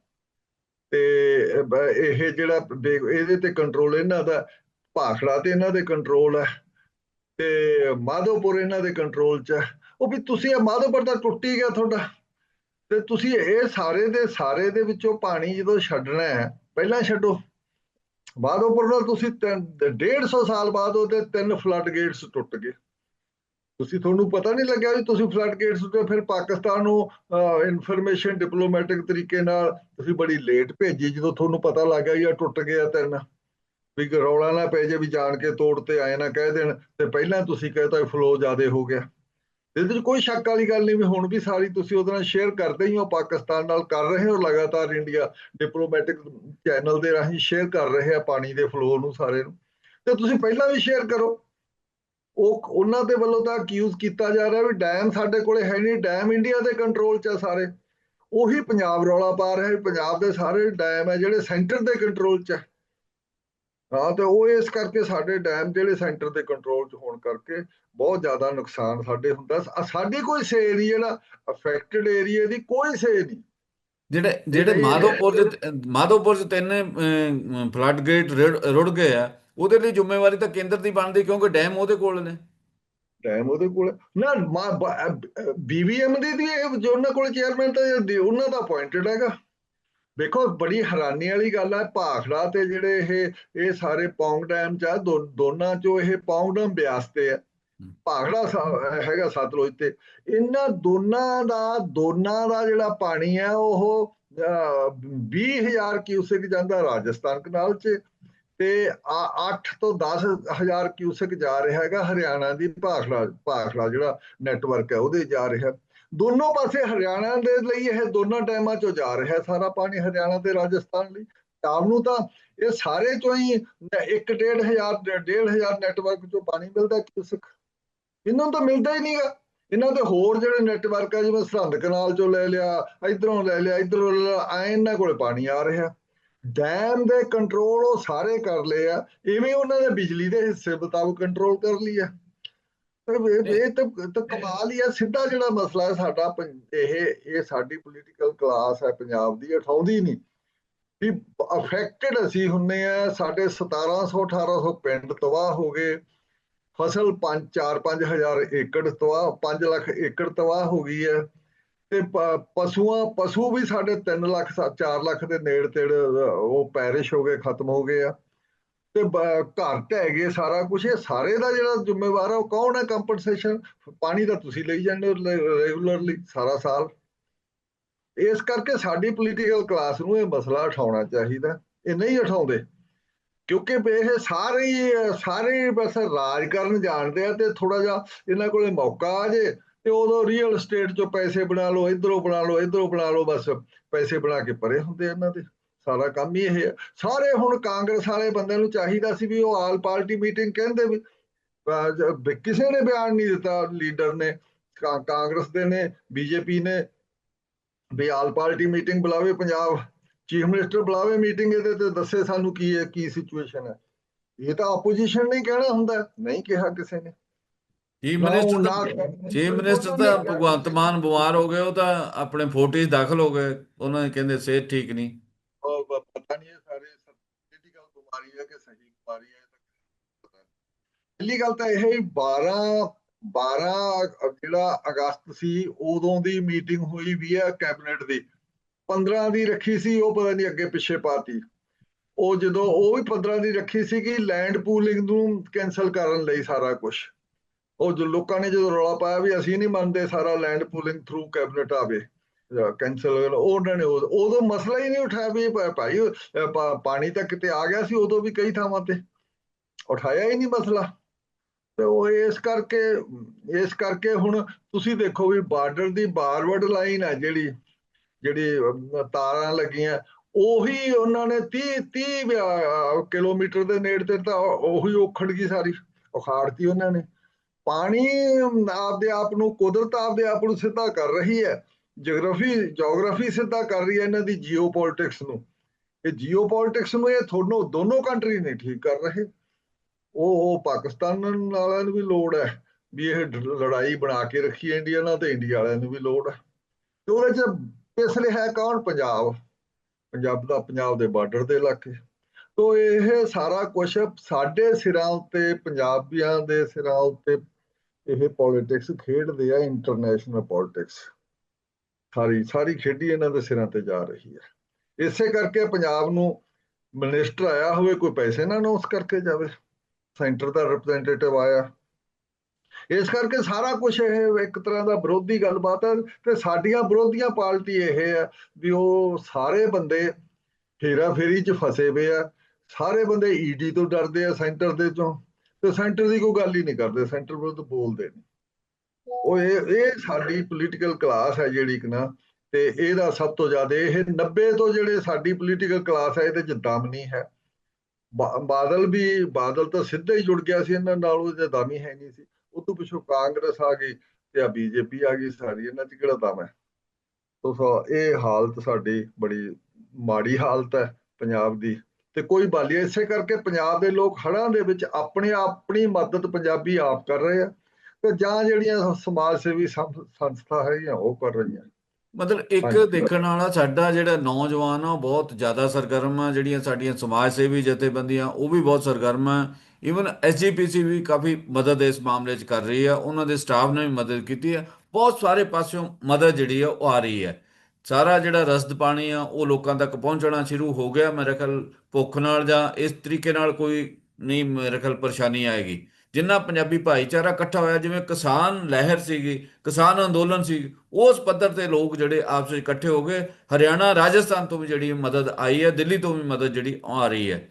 S2: ਤੇ ਇਹ ਜਿਹੜਾ ਦੇਖ- ਇਹਦੇ ਤੇ ਕੰਟਰੋਲ ਇਹਨਾਂ ਦਾ, ਭਾਖੜਾ ਤੇ ਇਹਨਾਂ ਦੇ ਕੰਟਰੋਲ ਹੈ। ਤੇ ਮਾਧੋਪੁਰ ਇਹਨਾਂ ਦੇ ਕੰਟਰੋਲ 'ਚ ਹੈ। ਉਹ ਵੀ ਤੁਸੀਂ ਇਹ ਮਾਧੋਪੁਰ ਦਾ ਟੁੱਟੀ ਗਿਆ ਤੁਹਾਡਾ। ਤੇ ਤੁਸੀਂ ਇਹ ਸਾਰੇ ਦੇ ਸਾਰੇ ਦੇ ਵਿੱਚੋਂ ਪਾਣੀ ਜਦੋਂ ਛੱਡਣਾ ਹੈ, ਪਹਿਲਾਂ ਛੱਡੋ। ਮਾਧੋਪੁਰ ਨਾਲ ਤੁਸੀਂ ਤਿੰਨ- 150 ਸਾਲ ਬਾਅਦ ਉਹਦੇ ਤਿੰਨ ਫਲੱਡ ਗੇਟਸ ਟੁੱਟ ਗਏ। ਤੁਸੀਂ ਤੁਹਾਨੂੰ ਪਤਾ ਨਹੀਂ ਲੱਗਿਆ ਵੀ ਤੁਸੀਂ ਫਲੱਡ ਗੇਟਸ ਉੱਤੇ ਫਿਰ ਪਾਕਿਸਤਾਨ ਨੂੰ ਇਨਫੋਰਮੇਸ਼ਨ ਡਿਪਲੋਮੈਟਿਕ ਤਰੀਕੇ ਨਾਲ ਤੁਸੀਂ ਬੜੀ ਲੇਟ ਭੇਜੀ, ਜਦੋਂ ਤੁਹਾਨੂੰ ਪਤਾ ਲੱਗ ਗਿਆ ਇਹ ਟੁੱਟ ਗਿਆ ਤਿੰਨ। ਵੀ ਰੌਲਾ ਨਾ ਪੈ ਜੇ ਵੀ ਜਾਣ ਕੇ ਤੋੜ ਤੇ ਆਏ ਨਾ ਕਹਿ ਦੇਣ, ਤੇ ਪਹਿਲਾਂ ਤੁਸੀਂ ਕਹਿਤਾ ਫਲੋ ਜ਼ਿਆਦੇ ਹੋ ਗਿਆ। ਇਹਦੇ ਵਿੱਚ ਕੋਈ ਸ਼ੱਕ ਵਾਲੀ ਗੱਲ ਨਹੀਂ ਵੀ ਹੁਣ ਵੀ ਸਾਰੀ ਤੁਸੀਂ ਉਹਦੇ ਨਾਲ ਸ਼ੇਅਰ ਕਰਦੇ ਹੀ ਹੋ, ਪਾਕਿਸਤਾਨ ਨਾਲ ਕਰ ਰਹੇ ਹੋ ਲਗਾਤਾਰ ਇੰਡੀਆ ਡਿਪਲੋਮੈਟਿਕ ਚੈਨਲ ਦੇ ਰਾਹੀਂ ਸ਼ੇਅਰ ਕਰ ਰਹੇ ਆ ਪਾਣੀ ਦੇ ਫਲੋ ਨੂੰ ਸਾਰੇ ਨੂੰ। ਤੇ ਤੁਸੀਂ ਪਹਿਲਾਂ ਵੀ ਸ਼ੇਅਰ ਕਰੋ। ਉਹ ਉਹਨਾਂ ਦੇ ਵੱਲੋਂ ਤਾਂ ਅਕਿਊਜ਼ ਕੀਤਾ ਜਾ ਰਿਹਾ ਵੀ ਡੈਮ ਸਾਡੇ ਕੋਲੇ ਹੈ ਨਹੀਂ ਡੈਮ ਇੰਡੀਆ ਦੇ ਕੰਟਰੋਲ 'ਚ ਆ ਸਾਰੇ। ਉਹੀ ਪੰਜਾਬ ਰੌਲਾ ਪਾ ਰਿਹਾ ਵੀ ਪੰਜਾਬ ਦੇ ਸਾਰੇ ਡੈਮ ਹੈ ਜਿਹੜੇ ਸੈਂਟਰ ਦੇ ਕੰਟਰੋਲ 'ਚ ਹੈ ਹਾਂ ਤੇ ਉਹ ਇਸ ਕਰਕੇ ਸਾਡੇ ਡੈਮ ਜਿਹੜੇ ਸੈਂਟਰ ਦੇ ਕੰਟਰੋਲ 'ਚ ਹੋਣ ਕਰਕੇ ਬਹੁਤ ਜ਼ਿਆਦਾ ਨੁਕਸਾਨ ਸਾਡੇ ਹੁੰਦਾ। ਸਾਡੀ ਕੋਈ ਸੇ ਨਹੀਂ ਜਿਹੜਾ ਅਫੈਕਟਡ ਏਰੀਆ ਦੀ ਕੋਈ ਸੇ ਨਹੀਂ।
S1: ਜਿਹੜੇ ਜਿਹੜੇ ਮਾਧੋਪੁਰ ਚ ਮਾਧੋਪੁਰ ਚ ਤਿੰਨ ਫਲੱਡ ਗੇਟ ਰੁੜ ਗਏ ਆ ਉਹਦੇ ਲਈ ਜ਼ਿੰਮੇਵਾਰੀ ਤਾਂ ਕੇਂਦਰ ਦੀ ਬਣਦੀ ਕਿਉਂਕਿ ਡੈਮ ਉਹਦੇ ਕੋਲ ਨੇ।
S2: ਡੈਮ ਉਹਦੇ ਕੋਲ ਨਾ ਬੀਬੀਐਮ ਦੀ ਦੀ ਉਹਨਾਂ ਕੋਲ ਚੇਅਰਮੈਨ ਤਾਂ ਦੀ- ਉਹਨਾਂ ਦਾ ਅਪਾਇੰਟਡ ਹੈਗਾ। ਦੇਖੋ ਬੜੀ ਹੈਰਾਨੀ ਵਾਲੀ ਗੱਲ ਹੈ ਭਾਖੜਾ ਤੇ ਜਿਹੜੇ ਇਹ ਇਹ ਸਾਰੇ ਪੌਂਗ ਡੈਮ ਚ ਦੋਨਾਂ ਚੋਂ ਇਹ ਪੌਂਗ ਡੈਮ ਬਿਆਸ ਤੇ ਹੈ। ਭਾਖੜਾ ਹੈਗਾ ਸਤਲੁਜ ਤੇ। ਇਹਨਾਂ ਦੋਨਾਂ ਦਾ ਦੋਨਾਂ ਦਾ ਜਿਹੜਾ ਪਾਣੀ ਹੈ ਉਹ 20000 ਕਿਊਸੈਕ ਜਾਂਦਾ ਰਾਜਸਥਾਨ ਕਨਾਲ ਚ ਤੇ 8 ਤੋਂ 10000 ਕਿਊਸੈਕ ਜਾ ਰਿਹਾ ਹੈਗਾ ਹਰਿਆਣਾ ਦੀ ਭਾਖੜਾ ਭਾਖੜਾ ਜਿਹੜਾ ਨੈਟਵਰਕ ਹੈ ਉਹਦੇ ਜਾ ਰਿਹਾ। ਦੋਨੋਂ ਪਾਸੇ ਹਰਿਆਣਾ ਦੇ ਲਈ ਇਹ ਦੋਨਾਂ ਟਾਈਮਾਂ ਚੋਂ ਜਾ ਰਿਹਾ ਸਾਰਾ ਪਾਣੀ ਹਰਿਆਣਾ ਤੇ ਰਾਜਸਥਾਨ ਲਈ। ਪੰਜਾਬ ਨੂੰ ਤਾਂ ਇਹ ਸਾਰੇ ਚੋਂ ਹੀ 1 ਡੇਢ ਹਜ਼ਾਰ ਡੇਢ ਹਜ਼ਾਰ ਨੈਟਵਰਕ ਚੋਂ ਪਾਣੀ ਮਿਲਦਾ ਕਿਊਸੈਕ ਇਹਨਾਂ ਨੂੰ ਤਾਂ ਮਿਲਦਾ ਹੀ ਨਹੀਂਗਾ ਇਹਨਾਂ ਦੇ ਹੋਰ ਜਿਹੜੇ ਨੈਟਵਰਕ ਆ, ਜਿਵੇਂ ਸਰਹੰਦ ਕਨਾਲ ਚੋਂ ਲੈ ਲਿਆ, ਇਧਰੋਂ ਲੈ ਲਿਆ, ਇਧਰੋਂ ਐ ਇਹਨਾਂ ਕੋਲ ਪਾਣੀ ਆ ਰਿਹਾ। ਡੈਮ ਦੇ ਕੰਟਰੋਲ ਉਹ ਸਾਰੇ ਕਰ ਲਏ ਆ। ਇਵੇਂ ਉਹਨਾਂ ਨੇ ਬਿਜਲੀ ਦੇ ਹਿੱਸੇ ਮੁਤਾਬਕ ਕੰਟਰੋਲ ਕਰ ਲਿਆ ਪਰ ਇਹ ਤਾਂ ਕਮਾਲ ਹੀ ਆ ਸਿੱਧਾ ਜਿਹੜਾ ਮਸਲਾ ਹੈ ਸਾਡਾ ਇਹ ਇਹ ਸਾਡੀ ਪੋਲੀਟੀਕਲ ਕਲਾਸ ਹੈ ਪੰਜਾਬ ਦੀ ਉਠਾਉਂਦੀ ਨਹੀਂ। ਵੀ ਅਫੈਕਟਡ ਅਸੀਂ ਹੁੰਨੇ ਆ ਸਾਡੇ 1700 1800 ਪਿੰਡ ਤਬਾਹ ਹੋ ਗਏ। ਫਸਲ 5 4 5000 ਏਕੜ ਤਬਾਹ 5 ਲੱਖ ਏਕੜ ਤਬਾਹ ਹੋ ਗਈ ਹੈ। ਤੇ ਪਸ਼ੂਆਂ ਪਸ਼ੂ ਵੀ ਸਾਡੇ 3 ਲੱਖ 4 ਲੱਖ ਦੇ ਨੇੜੇ ਤੇੜੇ ਉਹ ਪੈਰਿਸ਼ ਹੋ ਗਏ ਖਤਮ ਹੋ ਗਏ ਆ। ਤੇ ਘਰ ਢਹਿ ਗਏ ਸਾਰਾ ਕੁਝ ਇਹ ਸਾਰੇ ਦਾ ਜਿਹੜਾ ਜ਼ਿੰਮੇਵਾਰ ਹੈ ਉਹ ਕੌਣ ਹੈ ਕੰਪਨਸੇਸ਼ਨ ਪਾਣੀ ਦਾ ਤੁਸੀਂ ਲਈ ਜਾਂਦੇ ਹੋ ਰੈਗੂਲਰਲੀ ਸਾਰਾ ਸਾਲ। ਇਸ ਕਰਕੇ ਸਾਡੀ ਪੋਲੀਟੀਕਲ ਕਲਾਸ ਨੂੰ ਇਹ ਮਸਲਾ ਉਠਾਉਣਾ ਚਾਹੀਦਾ। ਇਹ ਨਹੀਂ ਉਠਾਉਂਦੇ। ਕਿਉਂਕਿ ਇਹ ਸਾਰੇ ਸਾਰੇ ਬਸ ਰਾਜ ਕਰਨ ਜਾਣਦੇ ਆ ਤੇ ਥੋੜਾ ਜਿਹਾ ਇਹਨਾਂ ਕੋਲੇ ਮੌਕਾ ਆ ਜੇ ਤੇ ਉਦੋਂ ਰੀਅਲ estate ਚੋਂ ਪੈਸੇ ਬਣਾ ਲਓ, ਇਧਰੋਂ ਬਣਾ ਲਓ, ਇਧਰੋਂ ਬਣਾ ਲਓ, ਬਸ ਪੈਸੇ ਬਣਾ ਕੇ ਪਰੇ ਹੁੰਦੇ ਇਹਨਾਂ ਦੇ। ਸਾਰਾ ਕੰਮ ਹੀ ਇਹ ਹੈ। ਸਾਰੇ ਹੁਣ ਕਾਂਗਰਸ ਵਾਲੇ ਬੰਦੇ ਨੂੰ ਚਾਹੀਦਾ ਸੀ ਵੀ ਉਹ ਆਲ ਪਾਰਟੀ ਮੀਟਿੰਗ ਕਹਿੰਦੇ ਵੀ ਕਿਸੇ ਨੇ ਬਿਆਨ ਨਹੀਂ ਦਿੱਤਾ ਲੀਡਰ ਨੇ ਕਾਂਗਰਸ ਦੇ ਨੇ ਬੀਜੇਪੀ ਨੇ ਵੀ ਆਲ ਪਾਰਟੀ ਮੀਟਿੰਗ ਬੁਲਾਵੇ ਪੰਜਾਬ ਚੀਫ ਮਿਨਿਸਟਰ ਬੁਲਾਵੇ ਮੀਟਿੰਗ ਇਹਦੇ ਤੇ ਦੱਸੇ ਸਾਨੂੰ ਕੀ ਹੈ ਕੀ ਸਿਚੁਏਸ਼ਨ ਹੈ। ਇਹ ਤਾਂ ਆਪੋਜੀਸ਼ਨ ਨੇ ਕਹਿਣਾ ਹੁੰਦਾ ਨਹੀਂ ਕਿਹਾ ਕਿਸੇ ਨੇ।
S1: ਚੀਫ ਮਿਨਿਸਟਰ ਚੀਫ ਮਿਨਿਸਟਰ ਤਾਂ ਭਗਵੰਤ ਮਾਨ ਬਿਮਾਰ ਹੋ ਗਏ ਉਹ ਤਾਂ ਆਪਣੇ ਫੋਰਟਿਸ ਦਾਖਲ ਹੋ ਗਏ ਉਹਨਾਂ ਨੇ ਕਹਿੰਦੇ ਸਿਹਤ ਠੀਕ ਨਹੀਂ
S2: ਉਹ ਪ- ਪਤਾ ਨਹੀਂ ਇਹ ਸਾਰੇ ਪੋਲੀਟੀਕਲ ਬਿਮਾਰੀ ਹੈ ਕਿ ਸਹੀ ਬਿਮਾਰੀ ਹੈ ਇਹ ਤਾਂ ਪਤਾ ਨਹੀਂ। ਪਹਿਲੀ ਗੱਲ ਤਾਂ ਇਹ ਹੀ 12 12 ਜਿਹੜਾ ਅਗਸਤ ਸੀ, ਉਦੋਂ ਦੀ ਮੀਟਿੰਗ ਹੋਈ ਵੀ ਹੈ ਕੈਬਨਿਟ ਦੀ। 15 ਦੀ ਰੱਖੀ ਸੀ, ਉਹ ਪਤਾ ਨਹੀਂ ਅੱਗੇ ਪਿੱਛੇ ਪਾਤੀ। ਉਹ ਜਦੋਂ ਉਹ ਵੀ 15 ਦੀ ਰੱਖੀ ਸੀ ਕਿ ਲੈਂਡ ਪੂਲਿੰਗ ਨੂੰ ਕੈਨਸਲ ਕਰਨ ਲਈ ਸਾਰਾ ਕੁਝ ਉਹ ਜੋ ਲੋਕਾਂ ਨੇ ਜਦੋਂ ਰੌਲਾ ਪਾਇਆ ਵੀ ਅਸੀਂ ਨਹੀਂ ਮੰਨਦੇ ਸਾਰਾ ਲੈਂਡ ਪੂਲਿੰਗ ਥਰੂ ਕੈਬਨਿਟ ਆਵੇ ਕੈਨਸਲ ਉਹਨਾਂ ਨੇ ਉਦੋਂ ਮਸਲਾ ਹੀ ਨਹੀਂ ਉਠਾਇਆ ਵੀ ਭਾਈ ਪਾਣੀ ਤਾਂ ਕਿਤੇ ਆ ਗਿਆ ਸੀ ਉਦੋਂ ਵੀ ਕਈ ਥਾਵਾਂ ਤੇ। ਉਠਾਇਆ ਹੀ ਨਹੀਂ ਮਸਲਾ। ਤੇ ਉਹ ਇਸ ਕਰਕੇ ਇਸ ਕਰਕੇ ਹੁਣ ਤੁਸੀਂ ਦੇਖੋ ਵੀ ਬਾਰਡਰ ਦੀ ਬਾਰਵਰਡ ਲਾਈਨ ਹੈ ਜਿਹੜੀ ਜਿਹੜੀ ਤਾਰਾਂ ਲੱਗੀਆਂ, ਉਹੀ ਉਹਨਾਂ ਨੇ 30 30 ਕਿਲੋਮੀਟਰ ਦੇ ਨੇੜੇ ਤੇ ਤਾਂ ਉਹੀ ਉਖੜ ਗਈ ਸਾਰੀ, ਉਖਾੜਤੀ ਉਹਨਾਂ ਨੇ। ਪਾਣੀ ਆਪਦੇ ਆਪ ਨੂੰ, ਕੁਦਰਤ ਆਪਦੇ ਆਪ ਨੂੰ ਸਿੱਧਾ ਕਰ ਰਹੀ ਹੈ। ਜੀਓਗ੍ਰਾਫੀ ਜੀਓਗ੍ਰਾਫੀ ਸਿੱਧਾ ਕਰ ਰਹੀ ਹੈ ਇਹਨਾਂ ਦੀ ਜੀਓਪੋਲਿਟਿਕਸ ਨੂੰ। ਇਹ ਜੀਓਪੋਲਿਟਿਕਸ ਨੂੰ ਇਹ ਤੁਹਾਨੂੰ ਦੋਨੋਂ ਕੰਟਰੀ ਨਹੀਂ ਠੀਕ ਕਰ ਰਹੇ। ਉਹ ਪਾਕਿਸਤਾਨ ਵਾਲਿਆਂ ਨੂੰ ਵੀ ਲੋੜ ਹੈ ਵੀ ਇਹ ਡ- ਲੜਾਈ ਬਣਾ ਕੇ ਰੱਖੀ ਇੰਡੀਆ ਨਾਲ ਤੇ ਇੰਡੀਆ ਵਾਲਿਆਂ ਨੂੰ ਵੀ ਲੋੜ ਹੈ। ਤੇ ਉਹਦੇ ਚ ਪਿਸ ਰਿਹਾ ਹੈ ਕੌਣ? ਪੰਜਾਬ। ਪੰਜਾਬ ਦਾ ਪੰਜਾਬ ਦੇ ਬਾਰਡਰ ਦੇ ਇਲਾਕੇ। ਤੋ ਇਹ ਸਾਰਾ ਕੁਝ ਸਾਡੇ ਸਿਰਾਂ ਉੱਤੇ, ਪੰਜਾਬੀਆਂ ਦੇ ਸਿਰਾਂ ਉੱਤੇ ਇਹ ਪੋਲਿਟਿਕਸ ਖੇਡਦੇ ਆ ਇੰਟਰਨੈਸ਼ਨਲ ਪੋਲਿਟਿਕਸ ਸਾਰੀ ਸਾਰੀ ਖੇਡੀ ਇਹਨਾਂ ਦੇ ਸਿਰਾਂ ਤੇ ਜਾ ਰਹੀ ਹੈ। ਇਸੇ ਕਰਕੇ ਪੰਜਾਬ ਨੂੰ ਮਿਨਿਸਟਰ ਆਇਆ ਹੋਵੇ, ਕੋਈ ਪੈਸੇ ਨਾ ਅਨਾਉਂਸ ਕਰਕੇ ਜਾਵੇ। ਸੈਂਟਰ ਦਾ ਰਿਪਰੈਜ਼ੈਂਟੇਟਿਵ ਆਇਆ। ਇਸ ਕਰਕੇ ਸਾਰਾ ਕੁਝ ਇਹ ਇੱਕ ਤਰ੍ਹਾਂ ਦਾ ਵਿਰੋਧੀ ਗੱਲਬਾਤ ਹੈ ਤੇ ਸਾਡੀਆਂ ਵਿਰੋਧੀਆਂ ਪਾਰਟੀ ਇਹ ਹੈ ਵੀ ਉਹ ਸਾਰੇ ਬੰਦੇ ਹੇਰਾ ਫੇਰੀ 'ਚ ਫਸੇ ਪਏ ਆ। ਸਾਰੇ ਬੰਦੇ ਈਡੀ ਤੋਂ ਡਰਦੇ ਆ ਸੈਂਟਰ ਦੇ ਚੋਂ ਤੇ ਸੈਂਟਰ ਦੀ ਕੋਈ ਗੱਲ ਹੀ ਨਹੀਂ ਕਰਦੇ, ਸੈਂਟਰ ਵਿਰੁੱਧ ਬੋਲਦੇ ਨੇ। ਉਹ ਇਹ ਇਹ ਸਾਡੀ ਪੋਲੀਟੀਕਲ ਕਲਾਸ ਹੈ ਜਿਹੜੀ ਕਿ ਨਾ, ਤੇ ਇਹਦਾ ਸਭ ਤੋਂ ਜ਼ਿਆਦਾ ਇਹ 90 ਤੋਂ ਜਿਹੜੇ ਸਾਡੀ ਪੋਲੀਟੀਕਲ ਕਲਾਸ ਹੈ, ਇਹਦੇ ਚ ਦਮ ਨਹੀਂ ਹੈ। ਬਾਦਲ ਵੀ, ਬਾਦਲ ਤਾਂ ਸਿੱਧਾ ਹੀ ਜੁੜ ਗਿਆ ਸੀ ਇਹਨਾਂ ਨਾਲ, ਉਹਦੇ ਦਮ ਹੀ ਹੈ ਨਹੀਂ ਸੀ। ਉਹ ਤੋਂ ਪਿੱਛੋਂ ਕਾਂਗਰਸ ਆ ਗਈ ਤੇ ਆ ਬੀਜੇਪੀ ਆ ਗਈ ਸਾਰੀ ਇਹਨਾਂ ਚ ਕਿਹੜਾ ਦਮ ਹੈ? ਸੋ, ਇਹ ਹਾਲਤ ਸਾਡੀ ਬੜੀ ਮਾੜੀ ਹਾਲਤ ਹੈ ਪੰਜਾਬ ਦੀ। ਤੇ ਕੋਈ ਬਾਲੀ ਇਸੇ ਕਰਕੇ ਪੰਜਾਬ ਦੇ ਲੋਕ ਹੜ੍ਹਾਂ ਦੇ ਵਿੱਚ ਆਪਣੇ ਆਪਣੀ ਮਦਦ ਪੰਜਾਬੀ ਆਪ ਕਰ ਰਹੇ ਆ। ਤੇ ਜਾਂ ਜਿਹੜੀਆਂ ਸਮਾਜ ਸੇਵੀ ਸੰਸਥਾ ਹੈਗੀਆਂ ਉਹ ਕਰ ਰਹੀਆਂ।
S1: ਮਤਲਬ ਇੱਕ। ਦੇਖਣ ਵਾਲਾ ਸਾਡਾ ਜਿਹੜਾ ਨੌਜਵਾਨ ਆ ਉਹ ਬਹੁਤ ਜ਼ਿਆਦਾ ਸਰਗਰਮ ਆ ਜਿਹੜੀਆਂ ਸਾਡੀਆਂ ਸਮਾਜ ਸੇਵੀ ਜਥੇਬੰਦੀਆਂ ਉਹ ਵੀ ਬਹੁਤ ਸਰਗਰਮ ਆ। ਇਵਨ ਐਸਜੀਪੀਸੀ ਵੀ ਕਾਫੀ ਮਦਦ ਇਸ ਮਾਮਲੇ 'ਚ ਕਰ ਰਹੀ ਆ। ਉਹਨਾਂ ਦੇ ਸਟਾਫ ਨੇ ਵੀ ਮਦਦ ਕੀਤੀ ਆ। ਬਹੁਤ ਸਾਰੇ ਪਾਸਿਓਂ ਮਦਦ ਜਿਹੜੀ ਆ ਉਹ ਆ ਰਹੀ ਹੈ ਸਾਰਾ ਜਿਹੜਾ ਰਸਦ ਪਾਣੀ ਆ ਉਹ ਲੋਕਾਂ ਤੱਕ ਪਹੁੰਚਣਾ ਸ਼ੁਰੂ ਹੋ ਗਿਆ। ਮੇਰੇ ਖਿਆਲ ਭੁੱਖ ਨਾਲ ਜਾਂ ਇਸ ਤਰੀਕੇ ਨਾਲ ਕੋਈ ਨਹੀਂ ਮੇਰੇ ਖਿਆਲ ਪਰੇਸ਼ਾਨੀ ਆਏਗੀ। ਜਿੰਨਾ ਪੰਜਾਬੀ ਭਾਈਚਾਰਾ ਇਕੱਠਾ ਹੋਇਆ, ਜਿਵੇਂ ਕਿਸਾਨ ਲਹਿਰ ਸੀਗੀ, ਕਿਸਾਨ ਅੰਦੋਲਨ ਸੀ, ਉਸ ਪੱਧਰ ਤੇ ਲੋਕ ਜਿਹੜੇ ਆਪਸ ਵਿੱਚ ਇਕੱਠੇ ਹੋ ਗਏ। ਹਰਿਆਣਾ, ਰਾਜਸਥਾਨ ਤੋਂ ਵੀ ਜਿਹੜੀ ਮਦਦ ਆਈ ਹੈ, ਦਿੱਲੀ ਤੋਂ ਵੀ ਮਦਦ ਜਿਹੜੀ ਆ ਰਹੀ ਹੈ।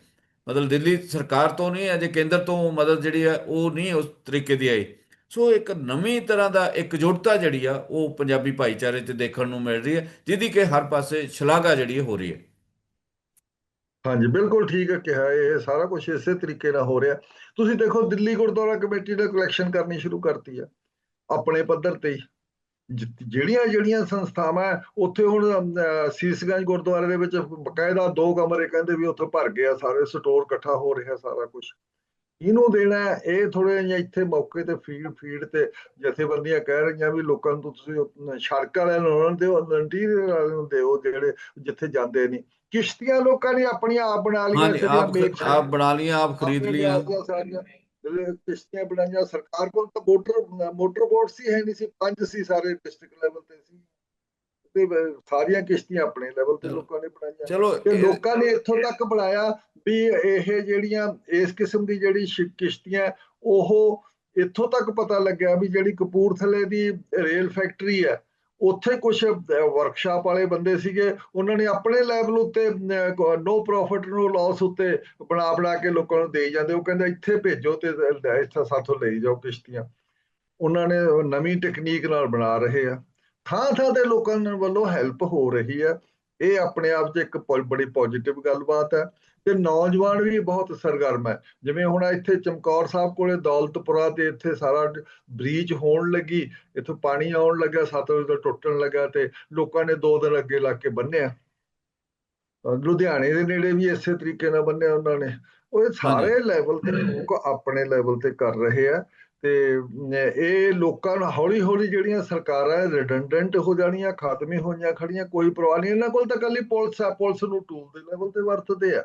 S1: ਮਤਲਬ ਦਿੱਲੀ ਸਰਕਾਰ ਤੋਂ ਨਹੀਂ, ਅਜੇ ਕੇਂਦਰ ਤੋਂ ਮਦਦ ਜਿਹੜੀ ਹੈ, ਉਹ ਨਹੀਂ ਉਸ ਤਰੀਕੇ ਦੀ ਆਈ। ਸੋ ਇੱਕ ਨਵੀਂ ਤਰ੍ਹਾਂ ਦਾ ਇਕਜੁੱਟਤਾ ਜਿਹੜੀ ਆ, ਉਹ ਪੰਜਾਬੀ ਭਾਈਚਾਰੇ 'ਚ ਦੇਖਣ ਨੂੰ ਮਿਲ ਰਹੀ ਹੈ, ਜਿਹਦੀ ਕਿ ਹਰ ਪਾਸੇ ਸ਼ਲਾਘਾ ਜਿਹੜੀ ਹੋ ਰਹੀ ਹੈ।
S2: ਹਾਂਜੀ, ਬਿਲਕੁਲ ਠੀਕ ਹੈ ਕਿਹਾ ਇਹ, ਸਾਰਾ ਕੁਝ ਇਸੇ ਤਰੀਕੇ ਨਾਲ ਹੋ ਰਿਹਾ। ਤੁਸੀਂ ਦੇਖੋ ਦਿੱਲੀ ਗੁਰਦੁਆਰਾ ਕਮੇਟੀ ਨੇ ਕਲੈਕਸ਼ਨ ਕਰਨੀ ਸ਼ੁਰੂ ਕਰਤੀ ਆ ਆਪਣੇ ਪੱਧਰ ਤੇ ਜਿਹੜੀਆਂ ਜਿਹੜੀਆਂ ਸੰਸਥਾਵਾਂ ਉੱਥੇ ਹੁਣ ਅਹ, ਸੀਸਗੰਜ ਗੁਰਦੁਆਰੇ ਦੇ ਵਿੱਚ ਬਕਾਇਦਾ ਦੋ ਕਮਰੇ ਕਹਿੰਦੇ ਵੀ ਉੱਥੇ ਭਰ ਗਿਆ ਸਾਰੇ ਸਟੋਰ ਇਕੱਠਾ ਹੋ ਰਿਹਾ ਸਾਰਾ ਕੁਝ ਇਹਨੂੰ ਦੇਣਾ ਇਹ ਥੋੜੇ ਜਿਹਾ ਇੱਥੇ ਮੌਕੇ ਤੇ ਫੀਡ ਫੀਡ ਤੇ ਜਥੇਬੰਦੀਆਂ ਕਹਿ ਰਹੀਆਂ ਵੀ ਲੋਕਾਂ ਨੂੰ ਤੁਸੀਂ ਸੜਕ ਵਾਲਿਆਂ ਨੂੰ ਉਹਨਾਂ ਦਿਓ ਇੰਟੀਰੀਅਰ ਵਾਲਿਆਂ ਨੂੰ ਦਿਓ ਜਿਹੜੇ ਜਿੱਥੇ ਜਾਂਦੇ ਨਹੀਂ। ਕਿਸ਼ਤੀਆਂ ਲੋਕਾਂ ਨੇ ਆਪਣੀਆਂ ਆਪ ਬਣਾ ਲਈਆਂ
S1: ਆਪ ਬਣਾ ਲੀਆਂ ਆਪ ਖਰੀਦ
S2: ਜਿਹੜੇ ਕਿਸ਼ਤੀਆਂ ਬਣਾਈਆਂ ਸਰਕਾਰ ਕੋਲ ਤਾਂ ਮੋਟਰ ਮੋਟਰ ਬੋਟ ਸੀ ਹੈ ਨਹੀਂ ਸੀ ਪੰਜ ਸੀ ਸਾਰੇ ਡਿਸਟ੍ਰਿਕਟ ਲੈਵਲ ਤੇ ਸੀ। ਤੇ ਸਾਰੀਆਂ ਕਿਸ਼ਤੀਆਂ ਆਪਣੇ ਲੈਵਲ ਤੇ। ਲੋਕਾਂ ਨੇ ਬਣਾਈਆਂ।
S1: ਚਲੋ
S2: ਤੇ ਲੋਕਾਂ ਨੇ ਇੱਥੋਂ ਤੱਕ ਬਣਾਇਆ ਵੀ ਇਹ ਜਿਹੜੀਆਂ, ਇਸ ਕਿਸਮ ਦੀ ਜਿਹੜੀ ਕਿਸ਼ਤੀਆਂ, ਉਹ ਇੱਥੋਂ ਤੱਕ ਪਤਾ ਲੱਗਿਆ ਵੀ ਜਿਹੜੀ ਕਪੂਰਥਲੇ ਦੀ ਰੇਲ ਫੈਕਟਰੀ ਹੈ, ਉੱਥੇ ਕੁਝ ਵਰਕਸ਼ਾਪ ਵਾਲੇ ਬੰਦੇ ਸੀਗੇ, ਉਹਨਾਂ ਨੇ ਆਪਣੇ ਲੈਵਲ ਉੱਤੇ ਨੋ ਪ੍ਰੋਫਿਟ ਨੋ ਲਾਸ ਉੱਤੇ ਬਣਾ ਬਣਾ ਕੇ ਲੋਕਾਂ ਨੂੰ ਦੇਈ ਜਾਂਦੇ, ਉਹ ਕਹਿੰਦੇ ਇੱਥੇ ਭੇਜੋ ਤੇ ਇੱਥੇ ਸਾਥੋਂ ਲਈ ਜਾਓ ਕਿਸ਼ਤੀਆਂ। ਉਹਨਾਂ ਨੇ ਨਵੀਂ ਟੈਕਨੀਕ ਨਾਲ ਬਣਾ ਰਹੇ ਆ। ਥਾਂ ਥਾਂ ਤੇ ਲੋਕਾਂ ਵੱਲੋਂ ਹੈਲਪ ਹੋ ਰਹੀ ਹੈ ਇਹ ਆਪਣੇ ਆਪ 'ਚ ਇੱਕ ਪੋ- ਬੜੀ ਪੋਜ਼ਿਟਿਵ ਗੱਲਬਾਤ ਹੈ ਤੇ ਨੌਜਵਾਨ ਵੀ ਬਹੁਤ ਸਰਗਰਮ ਹੈ। ਜਿਵੇਂ ਹੁਣ ਇੱਥੇ ਚਮਕੌਰ ਸਾਹਿਬ ਕੋਲੇ ਦੌਲਤਪੁਰਾ ਤੇ ਇੱਥੇ ਸਾਰਾ ਬ੍ਰੀਚ ਹੋਣ ਲੱਗੀ ਇੱਥੋਂ ਪਾਣੀ ਆਉਣ ਲੱਗਾ ਸਤਲੁਜ ਦਾ ਟੁੱਟਣ ਲੱਗਾ ਤੇ ਲੋਕਾਂ ਨੇ ਦੋ ਦਿਨ ਅੱਗੇ ਲਾ ਕੇ ਬੰਨਿਆ ਲੁਧਿਆਣੇ ਦੇ ਨੇੜੇ ਵੀ ਇਸੇ ਤਰੀਕੇ ਨਾਲ ਬੰਨਿਆ ਉਹਨਾਂ ਨੇ। ਉਹ ਸਾਰੇ ਲੈਵਲ ਤੇ ਲੋਕ ਆਪਣੇ ਲੈਵਲ ਤੇ ਕਰ ਰਹੇ ਆ ਤੇ ਇਹ ਲੋਕਾਂ ਨੂੰ ਹੌਲੀ ਹੌਲੀ ਜਿਹੜੀਆਂ ਸਰਕਾਰਾਂ ਰਿਡੰਡੈਂਟ ਹੋ ਜਾਣੀਆਂ ਖਾਤਮੇ ਹੋਈਆਂ ਖੜੀਆਂ ਕੋਈ ਪਰਵਾਹ ਨਹੀਂ। ਇਹਨਾਂ ਕੋਲ ਤਾਂ ਕੱਲੀ ਪੁਲਿਸ ਆ ਪੁਲਿਸ ਨੂੰ ਟੂਲ ਦੇ ਲੈਵਲ ਤੇ ਵਰਤਦੇ ਆ।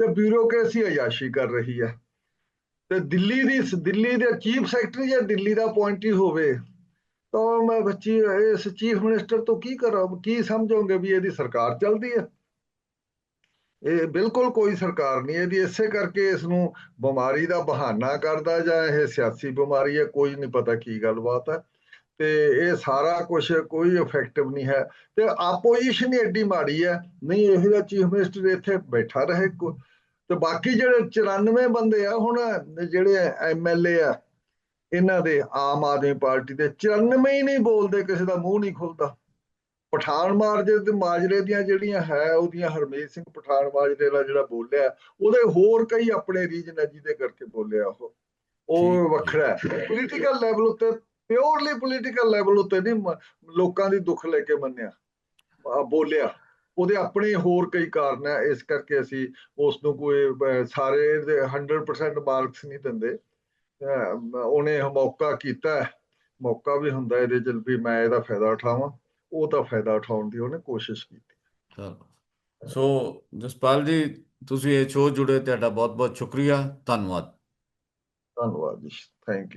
S2: ਤੇ ਬਿਊਰੋਕ੍ਰੇਸੀ ਅਯਾਸ਼ੀ ਕਰ ਰਹੀ ਹੈ। ਤੇ ਦਿੱਲੀ ਦੀ ਦਿੱਲੀ ਦੇ ਚੀਫ ਸੈਕਟਰੀ ਜਾਂ ਦਿੱਲੀ ਦਾ ਅਪਾਇੰਟੀ ਹੋਵੇ, ਤਾਂ ਮੈਂ ਬੱਚੀ, ਇਸ ਚੀਫ ਮਿਨਿਸਟਰ ਤੋਂ ਕੀ ਕਰਾਂ, ਕੀ ਸਮਝੋਗੇ ਵੀ ਇਹਦੀ ਸਰਕਾਰ ਚੱਲਦੀ ਹੈ? ਇਹ ਬਿਲਕੁਲ ਕੋਈ ਸਰਕਾਰ ਨਹੀਂ, ਇਹਦੀ ਇਸੇ ਕਰਕੇ ਇਸ ਨੂੰ ਬਿਮਾਰੀ ਦਾ ਬਹਾਨਾ ਕਰਦਾ ਜਾਂ ਇਹ ਸਿਆਸੀ ਬਿਮਾਰੀ ਹੈ, ਕੋਈ ਨਹੀਂ ਪਤਾ ਕੀ ਗੱਲਬਾਤ ਹੈ। ਤੇ ਇਹ ਸਾਰਾ ਕੁਝ ਕੋਈ ਇਫੈਕਟਿਵ ਨਹੀਂ ਹੈ ਤੇ ਆਪੋਜੀਸ਼ਨ ਹੀ ਐਡੀ ਮਾੜੀ ਹੈ। ਨਹੀਂ ਇਹੋ ਜਿਹਾ ਚੀਫ ਮਿਨਿਸਟਰ ਇੱਥੇ ਬੈਠਾ ਰਹੇ ਤੇ ਬਾਕੀ ਜਿਹੜੇ 94 ਬੰਦੇ ਆ ਹੁਣ ਜਿਹੜੇ ਐਮਐਲਏ ਆ ਇਹਨਾਂ ਦੇ ਆਮ ਆਦਮੀ ਪਾਰਟੀ ਦੇ 94 ਹੀ ਨਹੀਂ ਬੋਲਦੇ ਕਿਸੇ ਦਾ ਮੂੰਹ ਨਹੀਂ ਖੁੱਲਦਾ। ਪਠਾਨ ਮਾਜਰੇ ਤੇ ਮਾਜਰੇ ਦੀਆਂ ਜਿਹੜੀਆਂ ਹੈ ਉਹਦੀਆਂ ਹਰਮੀਤ ਸਿੰਘ ਪਠਾਨ ਮਾਜਰੇ ਦਾ ਜਿਹੜਾ ਬੋਲਿਆ ਉਹਦੇ ਹੋਰ ਕਈ ਆਪਣੇ ਰੀਜਨ ਹੈ ਜਿਹਦੇ ਕਰਕੇ ਬੋਲਿਆ ਉਹ। ਉਹ। ਵੱਖਰਾ ਹੈ। ਪੋਲੀਟੀਕਲ ਲੈਵਲ ਉੱਤੇ ਪਿਓਰਲੀ ਪੋਲੀਟੀਕਲ ਲੈਵਲ ਉੱਤੇ ਨਹੀਂ ਲੋਕਾਂ ਦੀ ਦੁੱਖ ਲੈ ਕੇ ਮੰਨਿਆ। ਬੋਲਿਆ। ਉਹਦੇ ਆਪਣੇ ਹੋਰ ਕਈ ਕਾਰਨ ਹੈ ਇਸ ਕਰਕੇ ਅਸੀਂ ਉਸ ਨੂੰ ਕੋਈ ਸਾਰੇ ਦੇ 100% ਮਾਰਕਸ ਨਹੀਂ ਦਿੰਦੇ। ਉਹਨੇ ਮੌਕਾ ਕੀਤਾ। ਮੌਕਾ ਵੀ ਹੁੰਦਾ ਇਹਦੇ ਚ ਵੀ ਮੈਂ ਇਹਦਾ ਫਾਇਦਾ ਉਠਾਵਾਂ। ਉਹ ਤਾਂ ਫਾਇਦਾ ਉਠਾਉਣ ਦੀ ਉਹਨੇ ਕੋਸ਼ਿਸ਼ ਕੀਤੀ।
S1: ਚਲੋ। ਸੋ ਜਸਪਾਲ ਜੀ ਤੁਸੀਂ ਇਹ ਸ਼ੋਅ ਜੁੜੇ ਤੁਹਾਡਾ ਬਹੁਤ ਬਹੁਤ ਸ਼ੁਕਰੀਆ। ਧੰਨਵਾਦ।
S2: ਧੰਨਵਾਦ ਜੀ। Thank you